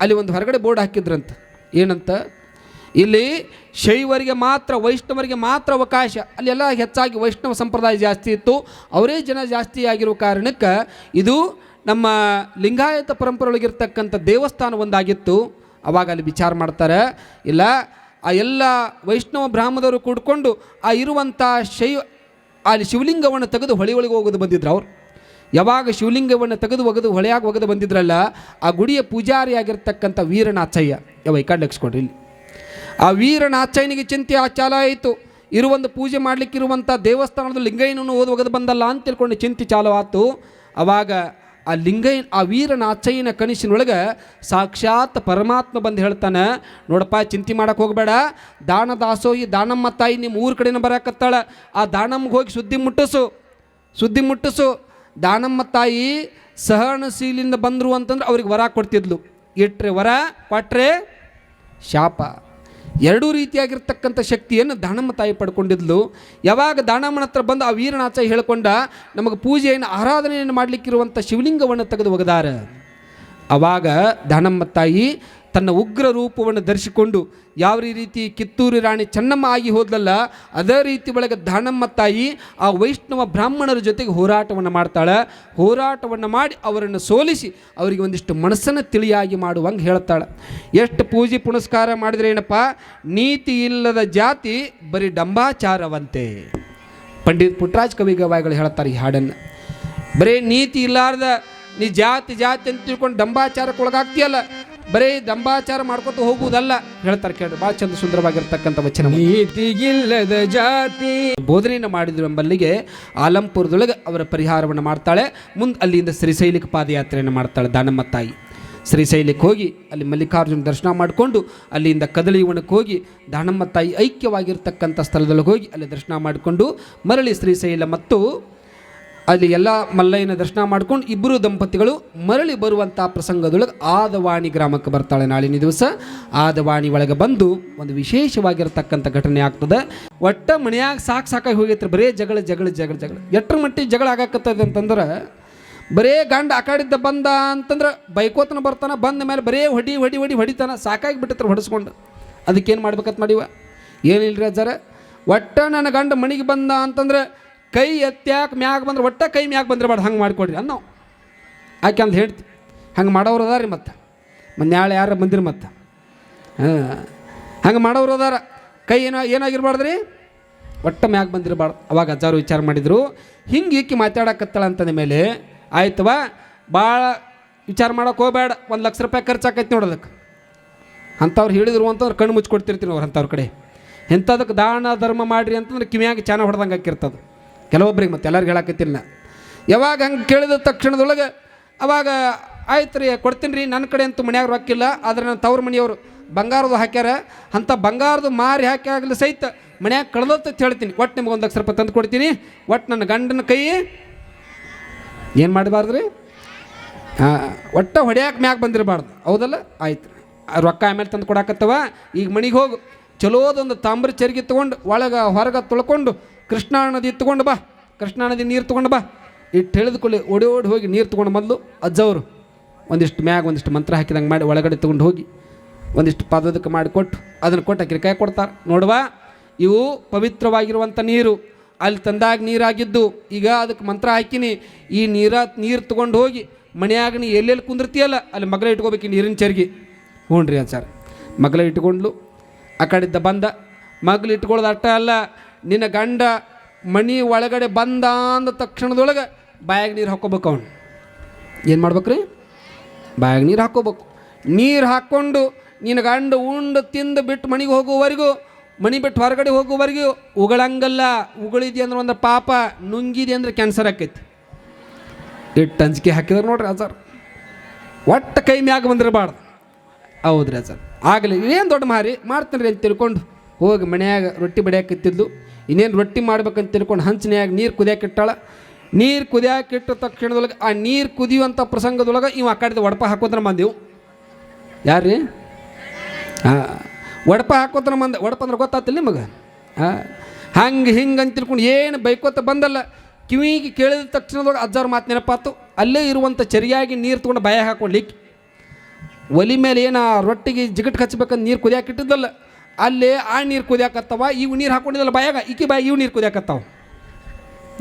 ಅಲ್ಲಿ ಒಂದು ಹೊರಗಡೆ ಬೋರ್ಡ್ ಹಾಕಿದ್ರಂತ. ಏನಂತ? ಇಲ್ಲಿ ಶೈವರಿಗೆ ಮಾತ್ರ, ವೈಷ್ಣವರಿಗೆ ಮಾತ್ರ ಅವಕಾಶ. ಅಲ್ಲೆಲ್ಲ ಹೆಚ್ಚಾಗಿ ವೈಷ್ಣವ ಸಂಪ್ರದಾಯ ಜಾಸ್ತಿ ಇತ್ತು. ಅವರೇ ಜನ ಜಾಸ್ತಿ ಆಗಿರುವ ಕಾರಣಕ್ಕೆ ಇದು ನಮ್ಮ ಲಿಂಗಾಯತ ಪರಂಪರೆಯೊಳಗಿರ್ತಕ್ಕಂಥ ದೇವಸ್ಥಾನ ಒಂದಾಗಿತ್ತು. ಅವಾಗ ಅಲ್ಲಿ ವಿಚಾರ ಮಾಡ್ತಾರೆ. ಇಲ್ಲ, ಆ ಎಲ್ಲ ವೈಷ್ಣವ ಬ್ರಾಹ್ಮಣರು ಕೂಡ್ಕೊಂಡು ಆ ಇರುವಂಥ ಶೈವ, ಅಲ್ಲಿ ಶಿವಲಿಂಗವನ್ನು ತೆಗೆದು ಹೊಳಿ ಒಳಗೆ ಹೋಗೋದು ಬಂದಿದ್ರು ಅವ್ರು. ಯಾವಾಗ ಶಿವಲಿಂಗವನ್ನು ತೆಗೆದು ಒಗೆದು ಹೊಳೆಯಾಗಿ ಒಗೆದು ಬಂದಿದ್ರಲ್ಲ, ಆ ಗುಡಿಯ ಪೂಜಾರಿಯಾಗಿರ್ತಕ್ಕಂಥ ವೀರನಾಚಯ್ಯ ಯಾವ ಈ ಇಲ್ಲಿ. ಆ ವೀರನಾಚಯ್ಯನಿಗೆ ಚಿಂತೆ ಆ ಚಾಲ ಆಯಿತು. ಇರುವೊಂದು ಪೂಜೆ ಮಾಡಲಿಕ್ಕಿರುವಂಥ ದೇವಸ್ಥಾನದ ಲಿಂಗಯ್ಯನನ್ನು ಓದು ಒಗೆದು ಬಂದಲ್ಲ ಅಂತ ತಿಳ್ಕೊಂಡು ಚಿಂತೆ ಚಾಲು ಆತು ಅವಾಗ ಆ ಲಿಂಗಯ್ಯ, ಆ ವೀರನಾಚಯ್ಯನ ಕನಸಿನೊಳಗೆ ಸಾಕ್ಷಾತ್ ಪರಮಾತ್ಮ ಬಂದು ಹೇಳ್ತಾನೆ, ನೋಡಪ್ಪ, ಚಿಂತೆ ಮಾಡೋಕೆ ಹೋಗಬೇಡ. ದಾನ ದಾಸೋಹಿ, ದಾನಮ್ಮ ತಾಯಿ ನಿಮ್ಮ ಊರ ಕಡೆನ ಬರಕತ್ತಾಳ. ಆ ದಾನಮ್ಮಗೆ ಹೋಗಿ ಸುದ್ದಿ ಮುಟ್ಟಿಸು ಸುದ್ದಿ ಮುಟ್ಟಿಸು. ದಾನಮ್ಮ ತಾಯಿ ಸಹನಶೀಲಿಂದ ಬಂದರು ಅಂತಂದ್ರೆ ಅವ್ರಿಗೆ ವರ ಕೊಡ್ತಿದ್ಲು. ಇಟ್ಟರೆ ವರ ಕೊಟ್ಟರೆ ಶಾಪ. ಎರಡೂ ರೀತಿಯಾಗಿರ್ತಕ್ಕಂಥ ಶಕ್ತಿಯನ್ನು ದಾನಮ್ಮ ತಾಯಿ ಪಡ್ಕೊಂಡಿದ್ಲು. ಯಾವಾಗ ದಾನಮ್ಮನ ಹತ್ರ ಬಂದು ಆ ವೀರನಾಚ ಹೇಳ್ಕೊಂಡ, ನಮಗೆ ಪೂಜೆಯನ್ನು, ಆರಾಧನೆಯನ್ನು ಮಾಡಲಿಕ್ಕಿರುವಂಥ ಶಿವಲಿಂಗವನ್ನು ತೆಗೆದು ಒಗದಾರ. ಅವಾಗ ದಾನಮ್ಮ ತಾಯಿ ತನ್ನ ಉಗ್ರ ರೂಪವನ್ನು ಧರಿಸಿಕೊಂಡು ಯಾವ ರೀತಿ ಕಿತ್ತೂರು ರಾಣಿ ಚೆನ್ನಮ್ಮ ಆಗಿ ಹೋದ್ಲಲ್ಲ, ಅದೇ ರೀತಿ ಒಳಗೆ ದಾನಮ್ಮ ತಾಯಿ ಆ ವೈಷ್ಣವ ಬ್ರಾಹ್ಮಣರ ಜೊತೆಗೆ ಹೋರಾಟವನ್ನು ಮಾಡ್ತಾಳೆ. ಹೋರಾಟವನ್ನು ಮಾಡಿ ಅವರನ್ನು ಸೋಲಿಸಿ ಅವರಿಗೆ ಒಂದಿಷ್ಟು ಮನಸ್ಸನ್ನು ತಿಳಿಯಾಗಿ ಮಾಡುವಂಗೆ ಹೇಳ್ತಾಳೆ. ಎಷ್ಟು ಪೂಜೆ ಪುನಸ್ಕಾರ ಮಾಡಿದರೆ ಏನಪ್ಪ, ನೀತಿ ಇಲ್ಲದ ಜಾತಿ ಬರೀ ಡಂಬಾಚಾರವಂತೆ. ಪಂಡಿತ್ ಪುಟ್ರಾಜ್ ಕವಿ ಗವಾಯಿಗಳು ಹೇಳ್ತಾರೆ ಈ ಹಾಡನ್ನು. ಬರೀ ನೀತಿ ಇಲ್ಲಾರ್ದ, ನೀ ಜಾತಿ ಜಾತಿ ಅಂತ ತಿಳ್ಕೊಂಡು ಡಂಬಾಚಾರಕ್ಕೆ ಒಳಗಾಗ್ತೀಯಲ್ಲ ಬರೀ ದಂಬಾಚಾರ ಮಾಡ್ಕೊತ ಹೋಗುವುದಲ್ಲ ಹೇಳ್ತಾರೆ ಕೇಳಿ ಭಾಳ ಚಂದ ಸುಂದರವಾಗಿರ್ತಕ್ಕಂಥ ವಚನ. ನೀತಿಗಿಲ್ಲದ ಜಾತಿ. ಬೋಧನೆಯನ್ನು ಮಾಡಿದ್ರು ಎಂಬಲ್ಲಿಗೆ ಆಲಂಪುರದೊಳಗೆ ಅವರ ಪರಿಹಾರವನ್ನು ಮಾಡ್ತಾಳೆ. ಮುಂದೆ ಅಲ್ಲಿಂದ ಶ್ರೀಶೈಲಿಕ ಪಾದಯಾತ್ರೆಯನ್ನು ಮಾಡ್ತಾಳೆ ದಾನಮ್ಮ ತಾಯಿ ಶ್ರೀಶೈಲಕ್ಕೆ ಹೋಗಿ ಅಲ್ಲಿ ಮಲ್ಲಿಕಾರ್ಜುನ ದರ್ಶನ ಮಾಡಿಕೊಂಡು ಅಲ್ಲಿಂದ ಕದಳಿವನಕ್ಕೆ ಹೋಗಿ ದಾನಮ್ಮ ತಾಯಿ ಐಕ್ಯವಾಗಿರ್ತಕ್ಕಂಥ ಸ್ಥಳದೊಳಗೆ ಹೋಗಿ ಅಲ್ಲಿ ದರ್ಶನ ಮಾಡಿಕೊಂಡು ಮರಳಿ ಶ್ರೀಶೈಲ ಮತ್ತು ಅಲ್ಲಿ ಎಲ್ಲ ಮಲ್ಲಯ್ಯನ ದರ್ಶನ ಮಾಡ್ಕೊಂಡು ಇಬ್ಬರು ದಂಪತಿಗಳು ಮರಳಿ ಬರುವಂಥ ಪ್ರಸಂಗದೊಳಗೆ ಆದವಾಣಿ ಗ್ರಾಮಕ್ಕೆ ಬರ್ತಾಳೆ ನಾಳಿನ ದಿವಸ. ಆದವಾಣಿ ಒಳಗೆ ಬಂದು ಒಂದು ವಿಶೇಷವಾಗಿರ್ತಕ್ಕಂಥ ಘಟನೆ ಆಗ್ತದೆ. ಒಟ್ಟ ಮನೆಯಾಗ ಸಾಕು ಸಾಕಾಗಿ ಹೋಗೈತ್ರಿ, ಬರೇ ಜಗಳ ಜಗಳ ಜಗಳ ಜಗಳ. ಎಟ್ರ ಮಟ್ಟಿಗೆ ಜಗಳ ಆಗಾಕತ್ತದೆ ಅಂತಂದ್ರೆ, ಬರೇ ಗಂಡ ಆಕಾಡಿದ್ದ ಬಂದ ಅಂತಂದ್ರೆ ಬೈಕೋತನ ಬರ್ತಾನ, ಬಂದ ಮೇಲೆ ಬರೇ ಹೊಡಿ ಹೊಡಿ ಹೊಡಿ, ಹೊಡಿತಾನ, ಸಾಕಾಗಿ ಬಿಟ್ಟತ್ರ ಹೊಡಿಸ್ಕೊಂಡು. ಅದಕ್ಕೇನು ಮಾಡ್ಬೇಕಂತ ಮಾಡಿವ? ರೀ ಅಜ್ಜಾರ? ಒಟ್ಟ ನನ್ನ ಗಂಡ ಮನೆಗೆ ಬಂದ ಅಂತಂದ್ರೆ ಕೈ ಎತ್ತ್ಯಾಕ ಮ್ಯಾಗ ಬಂದ್ರೆ ಒಟ್ಟ ಕೈ ಮ್ಯಾಗ ಬಂದ್ರೆ ಹಂಗೆ ಮಾಡಿಕೊಡ್ರಿ ಅನ್ನೋ. ಆಕೆ ಅಂತ ಹೇಳ್ತಿ, ಹಂಗೆ ಮಾಡೋರು ಅದಾರ ರೀ ಮತ್ತೆ. ಮತ್ತು ನಾಳೆ ಯಾರು ಬಂದಿರಿ ಮತ್ತೆ. ಹಾಂ, ಹಂಗೆ ಮಾಡೋರು ಅದಾರ. ಕೈ ಏನೋ ಏನಾಗಿರ್ಬಾರ್ದು ರೀ ಒಟ್ಟ ಮ್ಯಾಗ ಬಂದಿರಬಾರ್ದು ಅವಾಗ ಅಜ್ಜಾರು ವಿಚಾರ ಮಾಡಿದರು. ಹಿಂಗೆ ಈಕೆ ಮಾತಾಡಕತ್ತಾಳ ಅಂತಂದ ಮೇಲೆ ಆಯ್ತವ ಭಾಳ ವಿಚಾರ ಮಾಡೋಕೆ ಹೋಗಬೇಡ, ಒಂದು ಲಕ್ಷ ರೂಪಾಯಿ ಖರ್ಚಾಕೈತಿ ನೋಡೋದಕ್ಕೆ ಅಂಥವ್ರು ಹೇಳಿದ್ರು ಅಂತಂದ್ರೆ ಕಣ್ಣು ಮುಚ್ಕೊಡ್ತಿರ್ತೀನಿ ಅವ್ರು ಅಂಥವ್ರ ಕಡೆ. ಎಂಥದಕ್ಕೆ ದಾನ ಧರ್ಮ ಮಾಡಿರಿ ಅಂತಂದ್ರೆ ಕಿವಿಯಾಗಿ ಚಾನ ಹೊಡೆದಂಗೆ ಹಾಕಿರ್ತದೆ ಕೆಲವೊಬ್ರಿಗೆ ಮತ್ತೆ ಎಲ್ಲರಿಗೂ ಹೇಳಕತ್ತಿಲ್ಲ ಯಾವಾಗ ಹಂಗೆ ಕೇಳಿದ ತಕ್ಷಣದೊಳಗೆ ಅವಾಗ, ಆಯ್ತು ರೀ, ಕೊಡ್ತೀನಿ ರೀ ನನ್ನ ಕಡೆ ಅಂತೂ ಮನ್ಯಾಗ ರೊಕ್ಕಿಲ್ಲ, ಆದರೆ ನನ್ನ ತವ್ರ ಮನೆಯವರು ಬಂಗಾರದು ಹಾಕ್ಯಾರ ಅಂಥ ಬಂಗಾರದು ಮಾರಿ ಹಾಕಿ ಆಗಲಿ ಸಹಿತ ಮನ್ಯಾಗ ಕಳೆದತ್ತ ಹೇಳ್ತೀನಿ. ಒಟ್ಟು ನಿಮ್ಗೆ ಒಂದು ಲಕ್ಷ ರೂಪಾಯಿ ತಂದು ಕೊಡ್ತೀನಿ ಒಟ್ಟು ನನ್ನ ಗಂಡನ ಕೈ ಏನು ಮಾಡಬಾರ್ದು ರೀ ಒಟ್ಟ ಹೊಡ್ಯಾಕೆ ಮ್ಯಾಗ ಬಂದಿರಬಾರ್ದು. ಹೌದಲ್ಲ? ಆಯ್ತು ರೊಕ್ಕ ಆಮೇಲೆ ತಂದು ಕೊಡಾಕತ್ತವ, ಈಗ ಮನೆಗೆ ಹೋಗು. ಚಲೋದೊಂದು ತಾಮ್ರ ಚರಿಗೆ ತೊಗೊಂಡು ಒಳಗೆ ಹೊರಗೆ ತೊಳ್ಕೊಂಡು ಕೃಷ್ಣಾ ನದಿ ತಗೊಂಡು ಬಾ. ಕೃಷ್ಣಾ ನದಿ ನೀರು ತೊಗೊಂಡು ಬಾ. ಇಟ್ಟು ಹೇಳಿದ್ಕೊಳ್ಳಿ ಓಡಿ ಓಡಿ ಹೋಗಿ ನೀರು ತೊಗೊಂಡು ಮೊದಲು ಅಜ್ಜವರು. ಒಂದಿಷ್ಟು ಮ್ಯಾಗ ಒಂದಿಷ್ಟು ಮಂತ್ರ ಹಾಕಿದಂಗೆ ಮಾಡಿ ಒಳಗಡೆ ತೊಗೊಂಡು ಹೋಗಿ ಒಂದಿಷ್ಟು ಪದದಕ್ಕೆ ಮಾಡಿಕೊಟ್ಟು ಅದನ್ನು ಕೊಟ್ಟು ಆಕಿನ ಕೈ ಕೊಡ್ತಾರೆ. ನೋಡುವ, ಇವು ಪವಿತ್ರವಾಗಿರುವಂಥ ನೀರು. ಅಲ್ಲಿ ತಂದಾಗ ನೀರಾಗಿದ್ದು. ಈಗ ಅದಕ್ಕೆ ಮಂತ್ರ ಹಾಕಿನಿ. ಈ ನೀರ ನೀರು ತೊಗೊಂಡು ಹೋಗಿ ಮನೆಯಾಗ ನೀ ಎಲ್ಲೆಲ್ಲಿ ಕುಂದಿರ್ತೀಯಲ್ಲ, ಅಲ್ಲಿ ಮಗಳ ಇಟ್ಕೋಬೇಕು ನೀರಿನ ಚರ್ಗಿ. ಹ್ಞೂ ರೀ ಸರ್ ಮಗಳ ಇಟ್ಕೊಂಡ್ಲು. ಆ ಕಡೆಯಿಂದ ಬಂದ. ಮಗಳು ಇಟ್ಕೊಳ್ಳೋದು ಅಷ್ಟ ಅಲ್ಲ. ನಿನ್ನ ಗಂಡ ಮಣಿ ಒಳಗಡೆ ಬಂದ ಅಂದ ತಕ್ಷಣದೊಳಗೆ ಬಾಯಾಗ ನೀರು ಹಾಕೋಬೇಕು ಅವನು. ಏನು ಮಾಡ್ಬೇಕ್ರಿ? ಬಾಯಾಗ ನೀರು ಹಾಕೋಬೇಕು ನೀರು ಹಾಕ್ಕೊಂಡು ನಿನ್ನ ಗಂಡ ಉಂಡು ತಿಂದು ಬಿಟ್ಟು ಮಣಿಗೆ ಹೋಗುವವರೆಗೂ, ಮಣಿ ಬಿಟ್ಟು ಹೊರಗಡೆ ಹೋಗುವವರೆಗೂ ಉಗಳಂಗಲ್ಲ ಉಗಳಿದೆ ಅಂದ್ರೆ ಒಂದು ಪಾಪ ನುಂಗಿದೆ ಅಂದ್ರೆ ಕ್ಯಾನ್ಸರ್ ಆಕೈತಿ. ಇಟ್ಟು ಅಂಜಿಕೆ ಹಾಕಿದ್ರೆ ನೋಡ್ರಿ ಸರ್ ಒಟ್ಟು ಕೈ ಮ್ಯಾಗ ಬಂದಿರಬಾರ್ದು. ಹೌದ್ರಿ ಅಜಾರ್ ಆಗಲಿ ಏನು ದೊಡ್ಡ ಮಾರಿ ಮಾಡ್ತೀನಿ ರೀ ಅಂತ ತಿಳ್ಕೊಂಡು ಹೋಗಿ ಮನ್ಯಾಗ ರೊಟ್ಟಿ ಬಡಿಯಾಕತ್ತಿದ್ಲು. ಇನ್ನೇನು ರೊಟ್ಟಿ ಮಾಡ್ಬೇಕಂತ ತಿಳ್ಕೊಂಡು ಹಂಚಿನ್ಯಾಗ ನೀರು ಕುದಿಯಾಕಿಟ್ಟಾಳ ನೀರು ಕುದಿಯಾಕಿಟ್ಟ ತಕ್ಷಣದೊಳಗೆ ಆ ನೀರು ಕುದಿಯುವಂಥ ಪ್ರಸಂಗದೊಳಗೆ ಇವು ಆ ಕಡೆದು ಒಡಪ ಹಾಕೋದ್ರ ಬಂದೆವು. ಯಾರ್ರೀ? ಹಾಂ ಒಡಪ ಹಾಕೋದ್ರ ಮಂದ ಒಡಪ ಅಂದ್ರೆ ಗೊತ್ತಾತಿಲ್ಲ ನಿಮಗೆ? ಹಾಂ ಹಂಗೆ ಹಿಂಗೆ ಅಂತ ತಿಳ್ಕೊಂಡು ಏನು ಬೈಕೋತ ಬಂದಲ್ಲ. ಕಿವಿಗೆ ಕೇಳಿದ ತಕ್ಷಣದೊಳಗೆ ಅಜ್ಜಾರ ಮಾತು ನೆನಪಾತು. ಅಲ್ಲೇ ಇರುವಂಥ ಚರಿಯಾಗಿ ನೀರು ತೊಗೊಂಡು ಬಾಯ ಹಾಕೊಂಡ್ಲಿಕ್ಕೆ. ಒಲಿ ಮೇಲೆ ಏನು ಆ ರೊಟ್ಟಿಗೆ ಜಿಗಟ್ ಹಚ್ಬೇಕಂತ ನೀರು ಕುದಿಯಾಕಿಟ್ಟಿದ್ದಲ್ಲ ಅಲ್ಲೇ ಆ ನೀರು ಕುದಿಯಾಕತ್ತವ, ಇವು ನೀರು ಹಾಕೊಂಡಿದ್ದಲ್ಲ ಬಾಯಾಗ, ಈಕಿ ಬಾಯಿ ಇವು ನೀರು ಕುದಿಯಾಕತ್ತಾವ.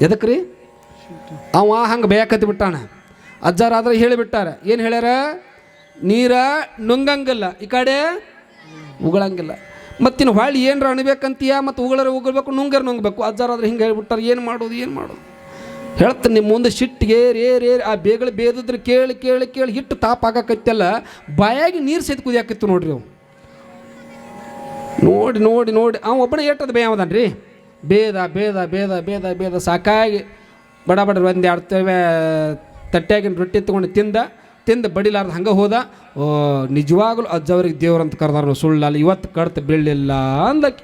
ಎದಕ್ಕೆ ರೀ ಅವ ಹಂಗೆ ಬೇಯಕತ್ತಿ ಬಿಟ್ಟಾನ. ಅಜ್ಜಾರಾದ್ರೆ ಹೇಳಿಬಿಟ್ಟಾರ, ಏನು ಹೇಳ್ಯಾರ? ನೀರ ನುಂಗಂಗಿಲ್ಲ, ಈ ಕಡೆ ಉಗಳಂಗಿಲ್ಲ. ಮತ್ತಿನ್ನು ಹೊಳ್ಳಿ ಏನರ ಅಣಬೇಕಂತೀಯ ಮತ್ತು ಉಗಳರ ಉಗಳ್ಬೇಕು, ನುಂಗರ ನುಂಗಬೇಕು. ಅಜ್ಜಾರಾದ್ರೆ ಹಿಂಗೆ ಹೇಳ್ಬಿಟ್ಟಾರ, ಏನು ಮಾಡೋದು ಏನು ಮಾಡೋದು? ಹೇಳ್ತ ನಿಮ್ಮ ಮುಂದೆ ಸಿಟ್ಟಿಗೆ ಏರ್ ಏರ್, ಆ ಬೇಗಳು ಬೇದಿದ್ರೆ ಕೇಳಿ ಕೇಳಿ ಕೇಳಿ ಹಿಟ್ಟು ತಾಪ ಆಗಾಕತ್ತಲ್ಲ, ಬಾಯಾಗಿ ನೀರು ಸಹಿತ ಕುದಿಯಾಕಿತ್ತು ನೋಡ್ರಿ ಅವು. ನೋಡಿ ನೋಡಿ ನೋಡಿ. ಅವ ಒಬ್ಬನೇ ಏಟದ ಬೇಯವದನ್ ರೀ ಬೇದ ಬೇದ ಬೇದ ಬೇದ ಬೇದ ಸಾಕಾಗಿ ಬಡ ಬಡ ಒಂದು ಎರಡು ತವೆ ತಟ್ಟೆಯಾಗಿನ ರೊಟ್ಟಿ ತಗೊಂಡು ತಿಂದ, ತಿಂದು ಬಡಿಲಾರ್ದ ಹಂಗೆ ಹೋದ. ಓ, ನಿಜವಾಗ್ಲೂ ಅಜ್ಜವ್ರಿಗೆ ದೇವ್ರಂತ ಕರೆದಾರ ಸುಳ್ಳಲ್ಲ ಇವತ್ತು ಕಡ್ತ ಬೀಳಲಿಲ್ಲ ಅಂದಕ್ಕೆ.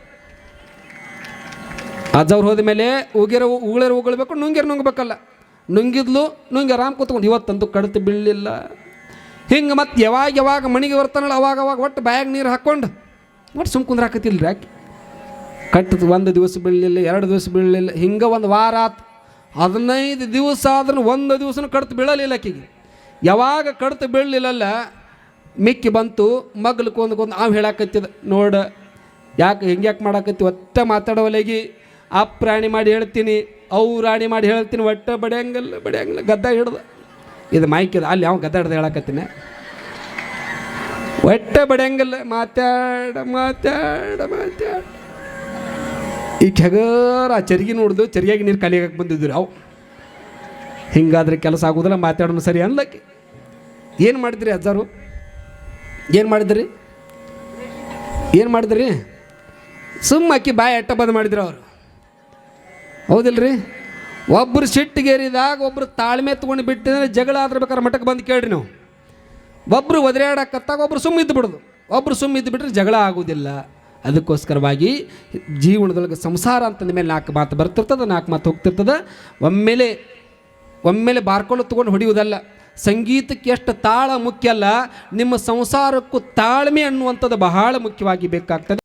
ಅಜ್ಜವ್ರು ಹೋದ ಮೇಲೆ ಉಗಿರ, ಉಗುಳರ ಉಗಳಬೇಕು, ನುಂಗಿರ ನುಂಗ್ಬೇಕಲ್ಲ. ನುಂಗಿದ್ಲು, ನುಂಗಿ ಆರಾಮ್ ಕೂತ್ಕೊಂಡು ಇವತ್ತಂತೂ ಕಡ್ತು ಬೀಳಲಿಲ್ಲ. ಹಿಂಗೆ ಮತ್ತೆ ಯಾವಾಗ ಯಾವಾಗ ಮಣಿಗೆ ಬರ್ತಾನಲ್ಲ, ಅವಾಗ ಅವಾಗ ಒಟ್ಟು ಬ್ಯಾಗ್ ನೀರು ಹಾಕ್ಕೊಂಡು ಒಟ್ಟು ಸುಮ್ ಕುಂದ್ರಾಕತಿಲ್ಲ ರೀ ಆಕೆ ಕಟ್ಟದ ಒಂದು ದಿವಸ ಬೀಳಲಿಲ್ಲ, ಎರಡು ದಿವಸ ಬೀಳಲಿಲ್ಲ, ಹಿಂಗೆ ಒಂದು ವಾರ ಆತು. ಹದಿನೈದು ದಿವಸ ಆದ್ರೂ ಒಂದು ದಿವಸನೂ ಕಡ್ತು ಬೀಳಲಿಲ್ಲ ಆಕೆಗೆ. ಯಾವಾಗ ಕಡ್ತು ಬೀಳಲಿಲ್ಲಲ್ಲ, ಮಿಕ್ಕಿ ಬಂತು, ಮಗ್ಲು ಕೊಂದ್ಕೊಂದು ನಾವು ಹೇಳಾಕತ್ತಿದ, ನೋಡ, ಯಾಕೆ ಹಿಂಗೆ ಯಾಕೆ ಮಾಡಾಕತ್ತಿ ಒತ್ತೆ ಮಾತಾಡೋವಲೆಗಿ ಆ ಪ್ರಾಣಿ ಮಾಡಿ ಹೇಳ್ತೀನಿ ಅವು ರಾಣಿ ಮಾಡಿ ಹೇಳ್ತೀನಿ, ಒಟ್ಟೆ ಬಡಿಯಂಗಲ್ಲ, ಬಡಿಯಂಗಿಲ್ಲ ಗದ್ದ ಹಿಡ್ದ. ಇದು ಮೈಕಿದ ಅಲ್ಲಿ ಯಾವ ಗದ್ದ ಹಿಡ್ದು ಹೇಳಕತ್ತೀನಿ. ಒಟ್ಟ ಬಡಿಯಂಗಿಲ್ಲ, ಮಾತಾಡ ಮಾತಾಡ ಮಾತಾಡ. ಈ ಕೆಗರ ಆ ಚರಿಗೆ ನೋಡ್ದು ಚರಿಯಾಗಿ ನೀರು ಖಾಲಿಯಾಗಕ್ಕೆ ಬಂದಿದ್ರು ಅವು ಹಿಂಗಾದ್ರೆ ಕೆಲಸ ಆಗೋದಿಲ್ಲ ಮಾತಾಡೋಣ ಸರಿ ಅನ್ಲಕ್ಕೆ. ಏನು ಮಾಡಿದ್ರಿ ಅಜ್ಜಾರು? ಏನು ಮಾಡಿದ್ರಿ? ಏನು ಮಾಡಿದ್ರಿ? ಸುಮ್ಮ ಅಕ್ಕಿ ಬಾಯಿ ಎಟ್ಟ ಬಂದ್ ಮಾಡಿದ್ರು ಅವರು. ಹೌದಿಲ್ರಿ? ಒಬ್ಬರು ಸಿಟ್ಟಿಗೇರಿದಾಗ ಒಬ್ಬರು ತಾಳ್ಮೆ ತೊಗೊಂಡು ಬಿಟ್ಟಿದ್ರೆ ಜಗಳ ಆದ್ರೆ ಬೇಕಾದ್ರೆ ಮಠಕ್ಕೆ ಬಂದು ಕೇಳ್ರಿ ನೀವು. ಒಬ್ಬರು ಒದರಾಡಕತ್ತಾಗ ಒಬ್ಬರು ಸುಮ್ಮ ಇದ್ದು ಬಿಡೋದು. ಒಬ್ಬರು ಸುಮ್ಮ ಇದ್ದು ಬಿಟ್ರೆ ಜಗಳ ಆಗೋದಿಲ್ಲ ಅದಕ್ಕೋಸ್ಕರವಾಗಿ ಜೀವನದೊಳಗೆ ಸಂಸಾರ ಅಂತಂದ ಮೇಲೆ ನಾಲ್ಕು ಮಾತು ಬರ್ತಿರ್ತದೆ, ನಾಲ್ಕು ಮಾತು ಹೋಗ್ತಿರ್ತದೆ. ಒಮ್ಮೆಲೆ ಒಮ್ಮೆಲೆ ಬಾರ್ಕೊಂಡು ತೊಗೊಂಡು ಹೊಡೆಯುವುದಲ್ಲ. ಸಂಗೀತಕ್ಕೆ ಎಷ್ಟು ತಾಳ ಮುಖ್ಯ ಅಲ್ಲ, ನಿಮ್ಮ ಸಂಸಾರಕ್ಕೂ ತಾಳ್ಮೆ ಅನ್ನುವಂಥದ್ದು ಬಹಳ ಮುಖ್ಯವಾಗಿ ಬೇಕಾಗ್ತದೆ.